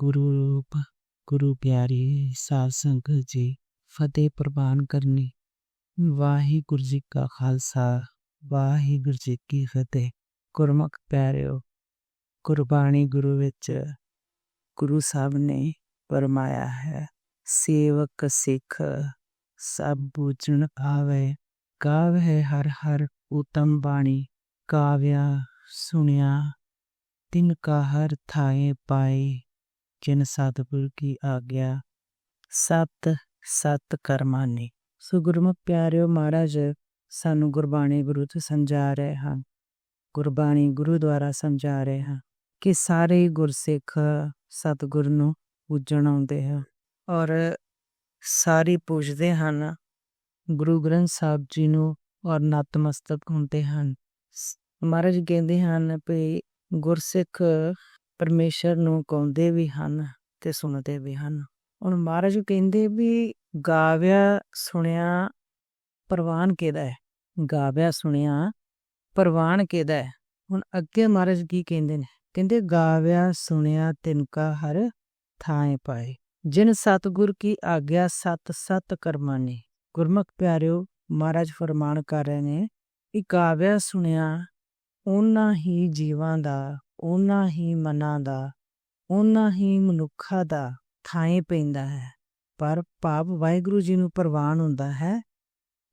ਗੁਰੂ ਰੂਪ, ਗੁਰੂ ਪਿਆਰੀ, ਸਾਧ ਸੰਗਤ ਜੀ, ਫਤਿਹ ਪ੍ਰਵਾਨ ਕਰਨੀ। ਵਾਹਿਗੁਰੂ ਜੀ ਕਾ ਖਾਲਸਾ, ਵਾਹਿਗੁਰੂ ਜੀ ਕੀ ਫਤਿਹ। ਗੁਰਮੁਖ ਪਿਆਰਿਓ ਕੁਰਬਾਨੀ ਗੁਰੂ ਵਿੱਚ ਗੁਰੂ ਸਾਹਿਬ ਨੇ ਫਰਮਾਇਆ ਹੈ, ਸੇਵਕ ਸਿੱਖ ਸਭ ਬੂਝਣ ਆਵੇ ਕਾਵੇ ਹਰ ਹਰ ਉਤਮ ਬਾਣੀ ਕਾਵਿਆ ਸੁਣਿਆ ਤਿਨ ਕਾ ਹਰ ਥਾਏ ਪਾਏ। ਜਿਨ ਸਤਿਗੁਰ ਕੀ ਆਗਿਆ? ਸਤ ਸਤ ਕਰਮਾਨੀ ਸੋ ਗੁਰਮੁਖ ਪਿਆਰਿਓ ਮਹਾਰਾਜ, ਸਾਨੂੰ ਗੁਰਬਾਣੀ ਗੁਰੂ ਤੋਂ ਸਮਝਾ ਰਹੇ ਹਨ ਗੁਰਬਾਣੀ ਗੁਰੂ ਦੁਆਰਾ ਸਮਝਾ ਰਹੇ ਹਨ ਕਿ ਸਾਰੇ ਗੁਰਸਿੱਖ ਸਤਿਗੁਰ ਨੂੰ ਪੂਜਣ ਆਉਂਦੇ ਹਨ ਔਰ ਸਾਰੇ ਪੂਜਦੇ ਹਨ। ਗੁਰੂ ਗ੍ਰੰਥ ਸਾਹਿਬ ਜੀ ਨੂੰ ਔਰ ਨਤਮਸਤਕ ਹੁੰਦੇ ਹਨ। ਮਹਾਰਾਜ ਕਹਿੰਦੇ ਹਨ ਵੀ ਗੁਰਸਿੱਖ ਪਰਮੇਸ਼ਰ ਨੂੰ ਗਾਉਂਦੇ ਵੀ ਹਨ ਤੇ ਸੁਣਦੇ ਵੀ ਹਨ। ਹੁਣ ਮਹਾਰਾਜ ਕਹਿੰਦੇ ਵੀ ਗਾਵਿਆ ਸੁਣਿਆ ਪ੍ਰਵਾਨ ਕਿਹਦਾ ਹੈ? ਗਾਵਿਆ ਸੁਣਿਆ ਪ੍ਰਵਾਨ ਕਿਹਦਾ ਹੈ? ਹੁਣ ਅੱਗੇ ਮਹਾਰਾਜ ਕੀ ਕਹਿੰਦੇ ਨੇ? ਕਹਿੰਦੇ, ਗਾਵਿਆ ਸੁਣਿਆ ਤਿਨਕਾ ਹਰ ਥਾਂ ਪਾਏ। ਜਿਨ ਸਤਗੁਰ ਕੀ ਆਗਿਆ ਸਤ ਸਤ ਕਰਮਾਨੀ ਗੁਰਮੁਖ ਪਿਆਰਿਓ, ਮਹਾਰਾਜ ਫਰਮਾਨ ਕਰ ਰਹੇ ਨੇ ਕਿ ਗਾਵਿਆ ਸੁਣਿਆ ਉਹਨਾਂ ਹੀ ਜੀਵਾਂ ਦਾ ਉਹਨਾਂ ਹੀ ਮਨਾਂ ਦਾ, ਉਹਨਾਂ ਹੀ ਮਨੁੱਖਾਂ ਦਾ ਥਾਂ ਪੈਂਦਾ ਹੈ। ਪਰ ਭਾਵ ਵਾਹਿਗੁਰੂ ਜੀ ਨੂੰ ਪ੍ਰਵਾਨ ਹੁੰਦਾ ਹੈ।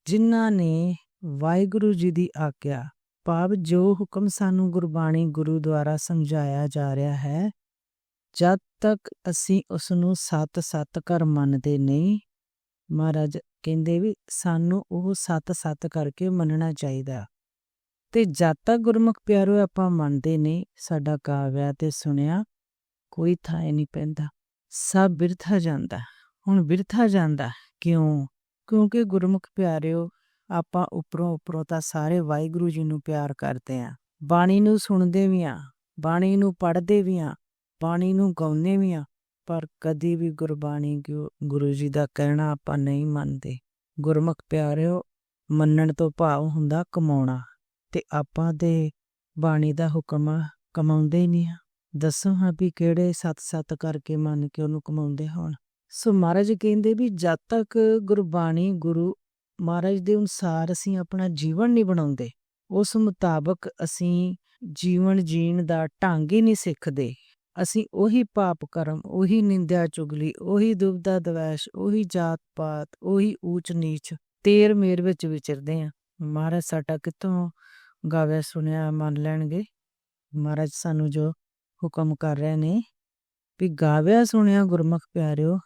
ਜਿਨ੍ਹਾਂ ਨੇ ਵਾਹਿਗੁਰੂ ਜੀ ਦੀ ਆਗਿਆ ਭਾਵ ਜੋ ਹੁਕਮ ਸਾਨੂੰ ਗੁਰਬਾਣੀ ਗੁਰੂ ਦੁਆਰਾ ਸਮਝਾਇਆ ਜਾ ਰਿਹਾ ਹੈ, ਜਦ ਤੱਕ ਅਸੀਂ ਉਸ ਨੂੰ ਸਤ ਸਤ ਕਰ ਮੰਨਦੇ ਨਹੀਂ, ਮਹਾਰਾਜ ਕਹਿੰਦੇ ਵੀ ਸਾਨੂੰ ਉਹ ਸਤ ਸਤ ਕਰਕੇ ਮੰਨਣਾ ਚਾਹੀਦਾ। ਤੇ ਜਦ ਤੱਕ ਗੁਰਮੁਖ ਪਿਆਰੋ ਆਪਾਂ ਮੰਨਦੇ ਨਹੀਂ, ਸਾਡਾ ਕਾਵਿਆ ਤੇ ਸੁਣਿਆ ਕੋਈ ਥਾਂ ਨਹੀਂ ਪੈਂਦਾ। ਸਭ ਬਿਰਥਾ ਜਾਂਦਾ। ਹੁਣ ਬਿਰਥਾ ਜਾਂਦਾ ਕਿਉਂ? ਕਿਉਂਕਿ ਗੁਰਮੁਖ ਪਿਆਰਿਓ, ਆਪਾਂ ਉੱਪਰੋਂ ਉੱਪਰੋਂ ਤਾਂ ਸਾਰੇ ਵਾਹਿਗੁਰੂ ਜੀ ਨੂੰ ਪਿਆਰ ਕਰਦੇ ਆਂ ਬਾਣੀ ਨੂੰ ਸੁਣਦੇ ਵੀ ਆਂ ਬਾਣੀ ਨੂੰ ਪੜ੍ਹਦੇ ਵੀ ਆਂ ਬਾਣੀ ਨੂੰ ਗਾਉਂਦੇ ਵੀ ਆਂ ਪਰ ਕਦੀ ਵੀ ਗੁਰਬਾਣੀ ਗੁਰੂ ਜੀ ਦਾ ਕਹਿਣਾ ਆਪਾਂ ਨਹੀਂ ਮੰਨਦੇ। ਗੁਰਮੁਖ ਪਿਆਰਿਓ, ਮੰਨਣ ਤੋਂ ਭਾਵ ਹੁੰਦਾ ਕਮਾਉਣਾ। ਤੇ ਆਪਾਂ ਦੇ ਬਾਣੀ ਦਾ ਹੁਕਮ ਕਮਾਉਂਦੇ ਹੀ ਨਹੀਂ ਆ। ਦੱਸੋ ਹਾਂ ਵੀ ਕਿਹੜੇ ਸਤ ਸਤ ਕਰਕੇ ਮੰਨ ਕੇ ਉਹਨੂੰ ਕਮਾਉਂਦੇ ਹੋਣ। ਸੋ ਮਹਾਰਾਜ ਕਹਿੰਦੇ ਵੀ ਜਦ ਤੱਕ ਗੁਰਬਾਣੀ ਗੁਰੂ ਮਹਾਰਾਜ ਦੇ ਅਨੁਸਾਰ ਅਸੀਂ ਆਪਣਾ ਜੀਵਨ ਨਹੀਂ ਬਣਾਉਂਦੇ, ਉਸ ਮੁਤਾਬਕ ਅਸੀਂ ਜੀਵਨ ਜੀਣ ਦਾ ਢੰਗ ਹੀ ਨਹੀਂ ਸਿੱਖਦੇ। ਅਸੀਂ ਉਹੀ ਪਾਪ ਕਰਮ, ਉਹੀ ਨਿੰਦਿਆ ਚੁਗਲੀ, ਉਹੀ ਦੁਬਦਾ ਦਵੈਸ਼, ਉਹੀ ਜਾਤ ਪਾਤ, ਉਹੀ ਊਚ ਨੀਚ ਤੇਰ ਮੇਰ ਵਿੱਚ ਵਿਚਰਦੇ ਆ ਮਹਾਰਾਜ ਸਾਡਾ ਕਿਤੋਂ ਗਾਵੇ ਸੁਣਿਆ ਮੰਨ ਲੈਣਗੇ। ਮਹਾਰਾਜ ਸਾਨੂੰ ਜੋ ਹੁਕਮ ਕਰ ਰਹੇ ਨੇ, ਵੀ ਗਾਵਿਆ ਸੁਣਿਆ ਗੁਰਮੁਖ ਪਿਆਰਿਓ,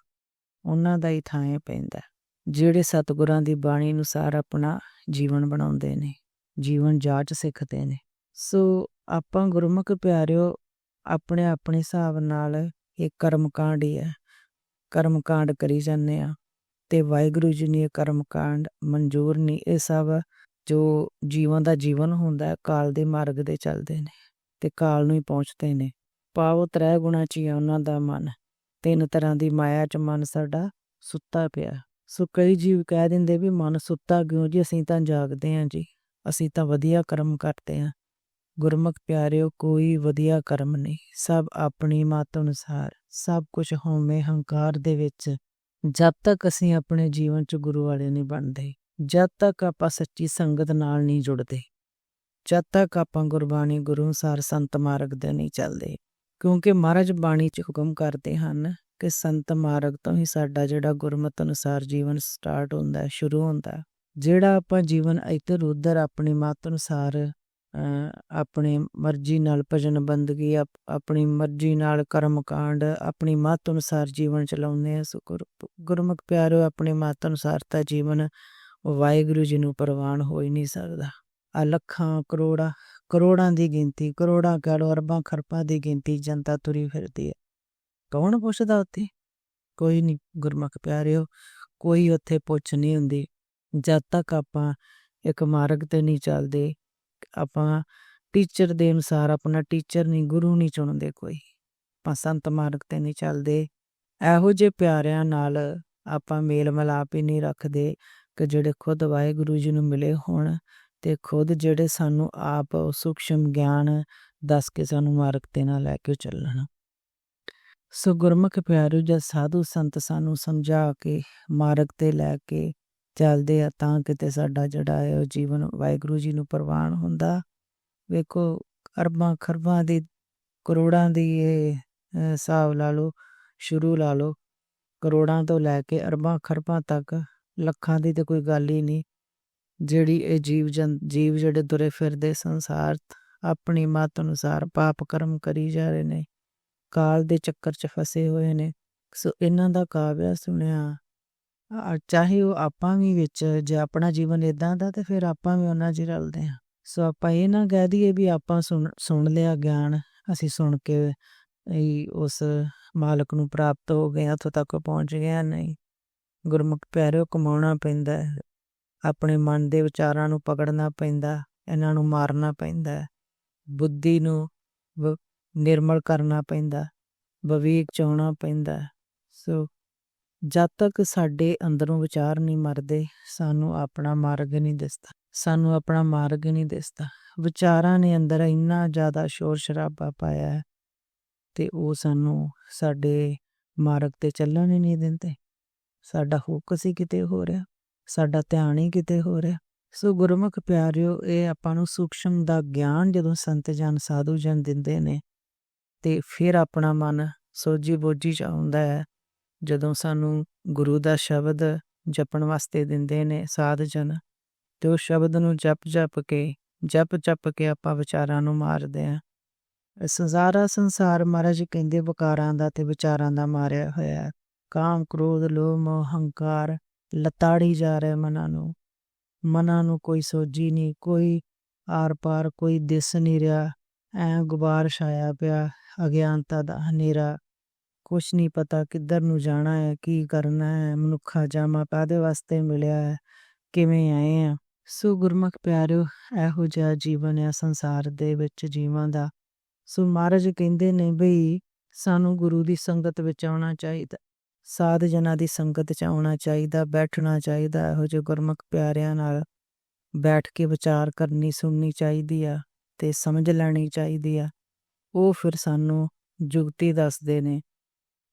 ਉਹਨਾਂ ਦਾ ਹੀ ਥਾਂ ਪੈਂਦਾ। ਜਿਹੜੇ ਸਤਿਗੁਰਾਂ ਦੀ ਬਾਣੀ ਅਨੁਸਾਰ ਆਪਣਾ ਜੀਵਨ ਬਣਾਉਂਦੇ ਨੇ, ਜੀਵਨ ਜਾਚ ਸਿੱਖਦੇ ਨੇ। ਸੋ ਆਪਾਂ ਗੁਰਮੁਖ ਪਿਆਰਿਓ, ਆਪਣੇ ਆਪਣੇ ਹਿਸਾਬ ਨਾਲ ਇਹ ਕਰਮਕਾਂਡ ਹੀ ਹੈ। ਕਰਮਕਾਂਡ ਕਰੀ ਜਾਂਦੇ ਆ ਤੇ ਵਾਹਿਗੁਰੂ ਜੀ ਨੇ ਕਰਮਕਾਂਡ ਮਨਜ਼ੂਰ ਨਹੀਂ, ਇਹ ਸਭ ਜੋ ਜੀਵਾਂ ਦਾ ਜੀਵਨ ਹੁੰਦਾ ਕਾਲ ਦੇ ਮਾਰਗ ਦੇ ਚੱਲਦੇ ਨੇ ਤੇ ਕਾਲ ਨੂੰ ਹੀ ਪਹੁੰਚਦੇ ਨੇ। ਪਾਵ ਤ੍ਰੈ ਗੁਣਾ ਚ ਹੀ ਉਹਨਾਂ ਦਾ ਮਨ। ਤਿੰਨ ਤਰ੍ਹਾਂ ਦੀ ਮਾਇਆ ਚ ਮਨ ਸਾਡਾ ਸੁੱਤਾ ਪਿਆ। ਸੋ ਕਈ ਜੀਵ ਕਹਿ ਦਿੰਦੇ ਵੀ ਮਨ ਸੁੱਤਾ ਕਿਉਂ ਜੀ? ਅਸੀਂ ਤਾਂ ਜਾਗਦੇ ਆਂ ਜੀ। ਅਸੀਂ ਤਾਂ ਵਧੀਆ ਕਰਮ ਕਰਦੇ ਆਂ ਗੁਰਮੁਖ ਪਿਆਰਿਓ, ਕੋਈ ਵਧੀਆ ਕਰਮ ਨਹੀਂ। ਸਭ ਆਪਣੀ ਮਤ ਅਨੁਸਾਰ, ਸਭ ਕੁਝ ਹਉਮੈ ਹੰਕਾਰ ਦੇ ਵਿੱਚ। ਜਦ ਤੱਕ ਅਸੀਂ ਆਪਣੇ ਜੀਵਨ 'ਚ ਗੁਰੂ ਵਾਲੇ ਨਹੀਂ ਬਣਦੇ। ਜਦ ਤੱਕ ਆਪਾਂ ਸੱਚੀ ਸੰਗਤ ਨਾਲ ਨਹੀਂ ਜੁੜਦੇ, ਜਦ ਤੱਕ ਆਪਾਂ ਗੁਰਬਾਣੀ, ਗੁਰੂ ਅਨੁਸਾਰ ਸੰਤ ਮਾਰਗ ਦੇ ਨਹੀਂ ਚੱਲਦੇ, ਕਿਉਂਕਿ ਮਹਾਰਾਜ ਬਾਣੀ 'ਚ ਹੁਕਮ ਕਰਦੇ ਹਨ ਕਿ ਸੰਤ ਮਾਰਗ ਤੋਂ ਹੀ ਸਾਡਾ ਜਿਹੜਾ ਗੁਰਮਤ ਅਨੁਸਾਰ ਜੀਵਨ ਸਟਾਰਟ ਹੁੰਦਾ ਹੈ ਸ਼ੁਰੂ ਹੁੰਦਾ ਹੈ ਜਿਹੜਾ ਆਪਾਂ ਜੀਵਨ ਇਧਰ ਉਧਰ ਆਪਣੀ ਮਤ ਅਨੁਸਾਰ ਆਪਣੇ ਮਰਜ਼ੀ ਨਾਲ ਭਜਨ ਬੰਦਗੀ ਆਪਣੀ ਮਰਜ਼ੀ ਨਾਲ ਕਰਮ ਕਾਂਡ, ਆਪਣੀ ਮਤ ਅਨੁਸਾਰ ਜੀਵਨ ਚਲਾਉਂਦੇ ਆ ਸੋ ਗੁਰਮੁਖ ਪਿਆਰੋ, ਆਪਣੇ ਮਤ ਅਨੁਸਾਰ ਤਾਂ ਜੀਵਨ ਵਾਹਿਗੁਰੂ ਜੀ ਨੂੰ ਪ੍ਰਵਾਨ ਹੋ ਹੀ ਨਹੀਂ ਸਕਦਾ। ਆ ਲੱਖਾਂ, ਕਰੋੜਾਂ ਕਰੋੜਾਂ ਦੀ ਗਿਣਤੀ, ਕਰੋੜਾਂ ਕਹੋ ਅਰਬਾਂ ਖਰਪਾਂ ਦੀ ਗਿਣਤੀ ਜਨਤਾ ਤੁਰੀ ਫਿਰਦੀ ਹੈ। ਕੌਣ ਪੁੱਛਦਾ ਉੱਥੇ? ਕੋਈ ਨਹੀਂ, ਗੁਰਮੁਖ ਪਿਆਰਿਓ, ਕੋਈ ਉੱਥੇ ਪੁੱਛ ਨਹੀਂ ਹੁੰਦੀ। ਜਦ ਤੱਕ ਆਪਾਂ ਇੱਕ ਮਾਰਗ ਤੇ ਨਹੀਂ ਚੱਲਦੇ, ਆਪਾਂ ਟੀਚਰ ਦੇ ਅਨੁਸਾਰ ਆਪਣਾ ਟੀਚਰ ਨਹੀਂ, ਗੁਰੂ ਨਹੀਂ ਚੁਣਦੇ ਕੋਈ। ਆਪਾਂ ਸੰਤ ਮਾਰਗ ਤੇ ਨਹੀਂ ਚੱਲਦੇ। ਇਹੋ ਜਿਹੇ ਪਿਆਰਿਆਂ ਨਾਲ ਆਪਾਂ ਮੇਲ ਮਲਾਪ ਹੀ ਨਹੀਂ ਰੱਖਦੇ। ਕਿ ਜਿਹੜੇ ਖੁਦ ਵਾਹਿਗੁਰੂ ਜੀ ਨੂੰ ਮਿਲੇ ਹੋਣ ਤੇ ਖੁਦ ਜਿਹੜੇ ਸਾਨੂੰ ਆਪ ਸੂਖਸ਼ਮ ਗਿਆਨ ਦੱਸ ਕੇ ਸਾਨੂੰ ਮਾਰਗ ਤੇ ਨਾ ਲੈ ਕੇ ਚੱਲਣ। ਸੋ ਗੁਰਮੁਖ ਪਿਆਰਿਓ ਜਦ ਸਾਧੂ ਸੰਤ ਸਾਨੂੰ ਸਮਝਾ ਕੇ ਮਾਰਗ ਤੇ ਲੈ ਕੇ ਚੱਲਦੇ ਆ ਤਾਂ ਕਿਤੇ ਸਾਡਾ ਜਿਹੜਾ ਹੈ ਉਹ ਜੀਵਨ ਵਾਹਿਗੁਰੂ ਜੀ ਨੂੰ ਪ੍ਰਵਾਨ ਹੁੰਦਾ। ਵੇਖੋ ਅਰਬਾਂ ਖਰਬਾਂ ਦੀ ਕਰੋੜਾਂ ਦੀ ਇਹ ਅਹ, ਹਿਸਾਬ ਲਾ ਲਓ ਸ਼ੁਰੂ ਲਾ ਲਓ ਕਰੋੜਾਂ ਤੋਂ ਲੈ ਕੇ ਅਰਬਾਂ ਖਰਬਾਂ ਤੱਕ ਲੱਖਾਂ ਦੀ ਤੇ ਕੋਈ ਗੱਲ ਹੀ ਨਹੀਂ। ਜਿਹੜੀ ਇਹ ਜੀਵ ਜਨ ਜੀਵ ਜਿਹੜੇ ਤੁਰੇ ਫਿਰਦੇ ਸੰਸਾਰ ਆਪਣੀ ਮਤ ਅਨੁਸਾਰ ਪਾਪ ਕਰਮ ਕਰੀ ਜਾ ਰਹੇ ਨੇ। ਕਾਲ ਦੇ ਚੱਕਰ 'ਚ ਫਸੇ ਹੋਏ ਨੇ। ਸੋ ਇਹਨਾਂ ਦਾ ਕਾਵਿਆ ਸੁਣਿਆ ਚਾਹੇ ਉਹ ਆਪਾਂ ਵੀ ਵਿੱਚ ਜੇ ਆਪਣਾ ਜੀਵਨ ਇਦਾਂ ਦਾ ਤੇ ਫਿਰ ਆਪਾਂ ਵੀ ਉਹਨਾਂ 'ਚ ਹੀ ਰਲਦੇ ਆ ਸੋ ਆਪਾਂ ਇਹ ਨਾ ਕਹਿ ਦਈਏ ਵੀ ਆਪਾਂ ਸੁਣ ਸੁਣ ਲਿਆ ਗਿਆਨ, ਅਸੀਂ ਸੁਣ ਕੇ ਉਸ ਮਾਲਕ ਨੂੰ ਪ੍ਰਾਪਤ ਹੋ ਗਏ ਉੱਥੋਂ ਤੱਕ ਪਹੁੰਚ ਗਏ ਨਹੀਂ। ਗੁਰਮੁਖ ਪਿਆਰਿਓ, ਕਮਾਉਣਾ ਪੈਂਦਾ ਹੈ। ਆਪਣੇ ਮਨ ਦੇ ਵਿਚਾਰਾਂ ਨੂੰ ਪਕੜਨਾ ਪੈਂਦਾ ਇਹਨਾਂ ਨੂੰ ਮਾਰਨਾ ਪੈਂਦਾ ਬੁੱਧੀ ਨੂੰ ਵ- ਨਿਰਮਲ ਕਰਨਾ ਪੈਂਦਾ ਵਿਵੇਕ ਚਾਉਣਾ ਪੈਂਦਾ ਸੋ ਜਦ ਤੱਕ ਸਾਡੇ ਅੰਦਰੋਂ ਵਿਚਾਰ ਨਹੀਂ ਮਰਦੇ, ਸਾਨੂੰ ਆਪਣਾ ਮਾਰਗ ਨਹੀਂ ਦਿਸਦਾ, ਸਾਨੂੰ ਆਪਣਾ ਮਾਰਗ ਨਹੀਂ ਦਿਸਦਾ। ਵਿਚਾਰਾਂ ਨੇ ਅੰਦਰ ਇੰਨਾ ਜ਼ਿਆਦਾ ਸ਼ੋਰ ਸ਼ਰਾਬਾ ਪਾਇਆ ਹੈ ਤੇ ਉਹ ਸਾਨੂੰ ਸਾਡੇ ਮਾਰਗ ਤੇ ਚੱਲਣ ਹੀ ਨਹੀਂ ਦਿੰਦੇ। ਸਾਡਾ ਫੋਕਸ ਹੀ ਕਿਤੇ ਹੋ ਰਿਹਾ, ਸਾਡਾ ਧਿਆਨ ਹੀ ਕਿਤੇ ਹੋ ਰਿਹਾ। ਸੋ ਗੁਰਮੁਖ ਪਿਆਰਿਓ, ਇਹ ਆਪਾਂ ਨੂੰ ਸੂਖਸ਼ਮ ਦਾ ਗਿਆਨ ਜਦੋਂ ਸੰਤ ਜਨ, ਸਾਧੂ ਜਨ ਦਿੰਦੇ ਨੇ, ਤੇ ਫਿਰ ਆਪਣਾ ਮਨ ਸੋਜੀ ਬੋਜੀ ਚ ਆਉਂਦਾ ਹੈ। ਜਦੋਂ ਸਾਨੂੰ ਗੁਰੂ ਦਾ ਸ਼ਬਦ ਜਪਣ ਵਾਸਤੇ ਦਿੰਦੇ ਨੇ ਸਾਧ ਜਨ, ਤੇ ਉਹ ਸ਼ਬਦ ਨੂੰ ਜਪ ਜਪ ਕੇ, ਜਪ ਜਪ ਕੇ ਆਪਾਂ ਵਿਚਾਰਾਂ ਨੂੰ ਮਾਰਦੇ ਆ ਸੰਸਾਰਾ ਸੰਸਾਰ ਮਹਾਰਾਜ ਕਹਿੰਦੇ ਵਿਕਾਰਾਂ ਦਾ ਤੇ ਵਿਚਾਰਾਂ ਦਾ ਮਾਰਿਆ ਹੋਇਆ ਕਾਮ, ਕ੍ਰੋਧ, ਲੋਭ, ਮੋਹ, ਹੰਕਾਰ ਲਤਾੜੀ ਜਾ ਰਿਹਾ ਮਨਾਂ ਨੂੰ। ਮਨਾਂ ਨੂੰ ਕੋਈ ਸੋਝੀ ਨਹੀਂ, ਕੋਈ ਆਰ ਪਾਰ ਕੋਈ ਦਿਸ ਨਹੀਂ ਰਿਹਾ। ਐ ਗੁਬਾਰ ਛਾਇਆ ਪਿਆ, ਅਗਿਆਨਤਾ ਦਾ ਹਨੇਰਾ। ਕੁਛ ਨਹੀਂ ਪਤਾ ਕਿੱਧਰ ਨੂੰ ਜਾਣਾ ਹੈ, ਕੀ ਕਰਨਾ ਹੈ, ਮਨੁੱਖਾ ਜਾਮਾ ਕਾਦੇ ਵਾਸਤੇ ਮਿਲਿਆ ਹੈ, ਕਿਵੇਂ ਆਏ ਆ ਸੋ ਗੁਰਮੁਖ ਪਿਆਰਿਓ, ਇਹੋ ਜਿਹਾ ਜੀਵਨ ਹੈ ਸੰਸਾਰ ਦੇ ਵਿੱਚ ਜੀਵਾਂ ਦਾ। ਸੋ ਮਹਾਰਾਜ ਕਹਿੰਦੇ ਨੇ, ਬਈ, ਸਾਨੂੰ ਗੁਰੂ ਦੀ ਸੰਗਤ ਵਿੱਚ ਆਉਣਾ ਚਾਹੀਦਾ ਸਾਧ ਜਨਾਂ ਦੀ ਸੰਗਤ ਚ ਆਉਣਾ ਚਾਹੀਦਾ, ਬੈਠਣਾ ਚਾਹੀਦਾ, ਇਹੋ ਜਿਹੇ ਗੁਰਮੁਖ ਪਿਆਰਿਆਂ ਨਾਲ ਬੈਠ ਕੇ ਵਿਚਾਰ ਕਰਨੀ, ਸੁਣਨੀ ਚਾਹੀਦੀ ਆ ਤੇ ਸਮਝ ਲੈਣੀ ਚਾਹੀਦੀ ਆ। ਉਹ ਫਿਰ ਸਾਨੂੰ ਜੁਗਤੀ ਦੱਸਦੇ ਨੇ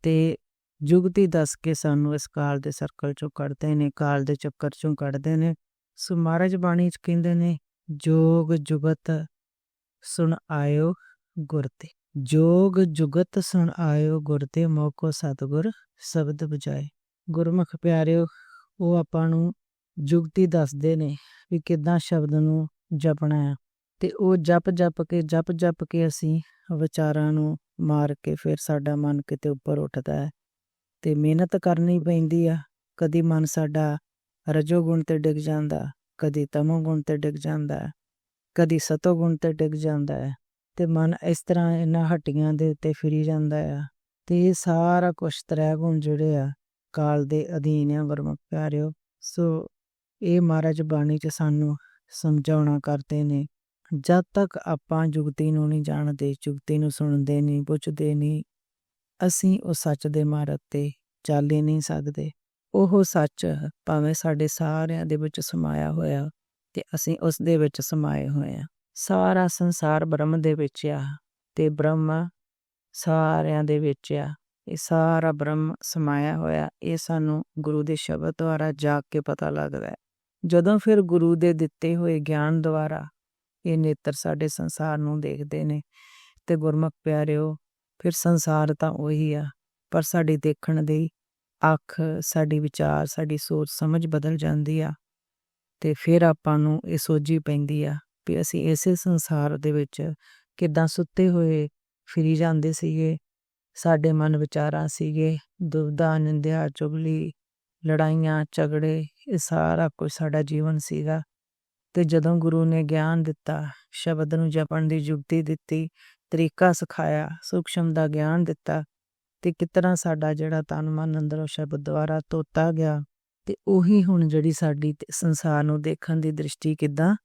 ਤੇ ਜੁਗਤੀ ਦੱਸ ਕੇ ਸਾਨੂੰ ਇਸ ਕਾਲ ਦੇ ਸਰਕਲ ਚੋਂ ਕੱਢਦੇ ਨੇ, ਕਾਲ ਦੇ ਚੱਕਰ ਚੋਂ ਕੱਢਦੇ ਨੇ। ਸੋ ਮਹਾਰਾਜ ਬਾਣੀ ਚ ਕਹਿੰਦੇ ਨੇ, ਜੋਗ ਜੁਗਤ ਸੁਣ ਆਇਓ ਗੁਰ ਤੇ। ਜੋਗ ਜੁਗਤ ਸੁਣ ਆਇਓ ਗੁਰ ਤੇ ਮੋਕੋ ਸਤਗੁਰ ਸ਼ਬਦ ਬਜਾਏ ਗੁਰਮੁਖ ਪਿਆਰਿਓ ਉਹ ਆਪਾਂ ਨੂੰ ਜੁਗਤੀ ਦੱਸਦੇ ਨੇ ਵੀ ਕਿਦਾਂ ਸ਼ਬਦ ਨੂੰ ਜਪਣਾ ਹੈ। ਤੇ ਉਹ ਜਪ ਜਪ ਕੇ ਜਪ ਜਪ ਕੇ ਅਸੀਂ ਵਿਚਾਰਾਂ ਨੂੰ ਮਾਰ ਕੇ ਫਿਰ ਸਾਡਾ ਮਨ ਕਿਤੇ ਉੱਪਰ ਉੱਠਦਾ ਹੈ। ਤੇ ਮਿਹਨਤ ਕਰਨੀ ਪੈਂਦੀ ਆ ਕਦੀ ਮਨ ਸਾਡਾ ਰਜੋ ਗੁਣ ਤੇ ਡਿੱਗ ਜਾਂਦਾ ਕਦੀ ਤਮੋ ਗੁਣ ਤੇ ਡਿੱਗ ਜਾਂਦਾ ਹੈ, ਕਦੀ ਸਤੋ ਗੁਣ ਤੇ ਡਿੱਗ ਜਾਂਦਾ ਹੈ। ਤੇ ਮਨ ਇਸ ਤਰ੍ਹਾਂ ਇਹਨਾਂ ਹੱਟੀਆਂ ਦੇ ਉੱਤੇ ਫਿਰੀ ਜਾਂਦਾ ਆ। ਤੇ ਇਹ ਸਾਰਾ ਕੁਛ ਤ੍ਰੈ ਗੁਣ ਜਿਹੜੇ ਆ, ਕਾਲ ਦੇ ਅਧੀਨ ਆ ਗੁਰਮੁਖ ਪਿਆਰਿਓ। ਸੋ ਇਹ ਮਹਾਰਾਜ ਬਾਣੀ ਚ ਸਾਨੂੰ ਸਮਝਾਉਣਾ ਕਰਦੇ ਨੇ, ਜਦ ਤੱਕ ਆਪਾਂ ਜੁਗਤੀ ਨੂੰ ਨਹੀਂ ਜਾਣਦੇ, ਜੁਗਤੀ ਨੂੰ ਸੁਣਦੇ ਨਹੀਂ, ਪੁੱਛਦੇ ਨਹੀਂ, ਅਸੀਂ ਉਹ ਸੱਚ ਦੇ ਮਾਰਗ ਤੇ ਚੱਲ ਹੀ ਨਹੀਂ ਸਕਦੇ। ਉਹ ਸੱਚ ਭਾਵੇਂ ਸਾਡੇ ਸਾਰਿਆਂ ਦੇ ਵਿੱਚ ਸਮਾਇਆ ਹੋਇਆ ਤੇ ਅਸੀਂ ਉਸ ਦੇ ਵਿੱਚ ਸਮਾਏ ਹੋਏ ਆ। ਸਾਰਾ ਸੰਸਾਰ ਬ੍ਰਹਮ ਦੇ ਵਿੱਚ ਆ ਤੇ ਬ੍ਰਹਮ ਸਾਰਿਆਂ ਦੇ ਵਿੱਚ ਆ। ਇਹ ਸਾਰਾ ਬ੍ਰਹਮ ਸਮਾਇਆ ਹੋਇਆ, ਇਹ ਸਾਨੂੰ ਗੁਰੂ ਦੇ ਸ਼ਬਦ ਦੁਆਰਾ ਜਾਗ ਕੇ ਪਤਾ ਲੱਗਦਾ ਹੈ। ਜਦੋਂ ਫਿਰ ਗੁਰੂ ਦੇ ਦਿੱਤੇ ਹੋਏ ਗਿਆਨ ਦੁਆਰਾ ਇਹ ਨੇਤਰ ਸਾਡੇ ਸੰਸਾਰ ਨੂੰ ਦੇਖਦੇ ਨੇ ਤੇ ਗੁਰਮੁਖ ਪਿਆਰਿਓ, ਫਿਰ ਸੰਸਾਰ ਤਾਂ ਉਹੀ ਆ, ਪਰ ਸਾਡੀ ਦੇਖਣ ਦੀ ਅੱਖ, ਸਾਡੀ ਵਿਚਾਰ, ਸਾਡੀ ਸੋਚ, ਸਮਝ ਬਦਲ ਜਾਂਦੀ ਆ ਤੇ ਫਿਰ ਆਪਾਂ ਨੂੰ ਇਹ ਸੋਝੀ ਪੈਂਦੀ ਆ ਵੀ ਅਸੀਂ ਇਸੇ ਸੰਸਾਰ ਦੇ ਵਿੱਚ ਕਿਦਾਂ ਸੁੱਤੇ ਹੋਏ, ਫਿਰੀ ਜਾਂਦੇ ਸੀਗੇ। ਸਾਡੇ ਮਨ ਵਿਚਾਰਾਂ ਸੀਗੇ ਦੁਬਦਾ ਨਿੰਦਿਆ, ਚੁਗਲੀ, ਲੜਾਈਆਂ, ਝਗੜੇ, ਇਹ ਸਾਰਾ ਕੁਝ ਸਾਡਾ ਜੀਵਨ ਸੀਗਾ। ਤੇ ਜਦੋਂ ਗੁਰੂ ਨੇ ਗਿਆਨ ਦਿੱਤਾ, ਸ਼ਬਦ ਨੂੰ ਜਪਣ ਦੀ ਯੁਕਤੀ ਦਿੱਤੀ, ਤਰੀਕਾ ਸਿਖਾਇਆ, ਸੂਖਸ਼ਮ ਦਾ ਗਿਆਨ ਦਿੱਤਾ, ਤੇ ਕਿਤਨਾ ਸਾਡਾ ਜਿਹੜਾ ਤਨ, ਮਨ, ਅੰਦਰੋਂ ਸ਼ਬਦ ਦੁਆਰਾ ਤੋਤਾ ਗਿਆ, ਤੇ ਉਹੀ ਹੁਣ ਜਿਹੜੀ ਸਾਡੀ ਸੰਸਾਰ ਨੂੰ ਦੇਖਣ ਦੀ ਦ੍ਰਿਸ਼ਟੀ ਕਿਦਾਂ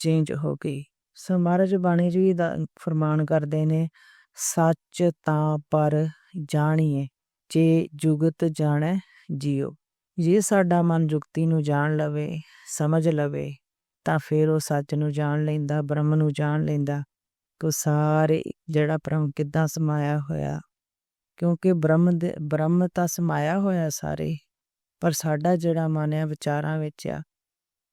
ਚੇਂਜ ਹੋ ਗਈ। ਸੋ ਮਹਾਰਾਜ ਬਾਣੀ ਜੀ ਦਾ ਫਰਮਾਨ ਕਰਦੇ ਨੇ, ਸੱਚ ਤਾਂ ਪਰ ਜਾਣੀਏ, ਜੇ ਜੁਗਤ ਜਾਣੈ ਜਿਉ ਜੇ ਸਾਡਾ ਮਨ ਜੁਗਤੀ ਨੂੰ ਜਾਣ ਲਵੇ, ਸਮਝ ਲਵੇ, ਤਾਂ ਫਿਰ ਉਹ ਸੱਚ ਨੂੰ ਜਾਣ ਲੈਂਦਾ, ਬ੍ਰਹਮ ਨੂੰ ਜਾਣ ਲੈਂਦਾ। ਕਿ ਉਹ ਸਾਰੇ ਜਿਹੜਾ ਬ੍ਰਹਮ ਕਿੱਦਾਂ ਸਮਾਇਆ ਹੋਇਆ? ਕਿਉਂਕਿ ਬ੍ਰਹਮ ਦੇ, ਬ੍ਰਹਮ ਤਾਂ ਸਮਾਇਆ ਹੋਇਆ ਸਾਰੇ, ਪਰ ਸਾਡਾ ਜਿਹੜਾ ਮਨ ਆ, ਵਿਚਾਰਾਂ ਵਿੱਚ ਆ,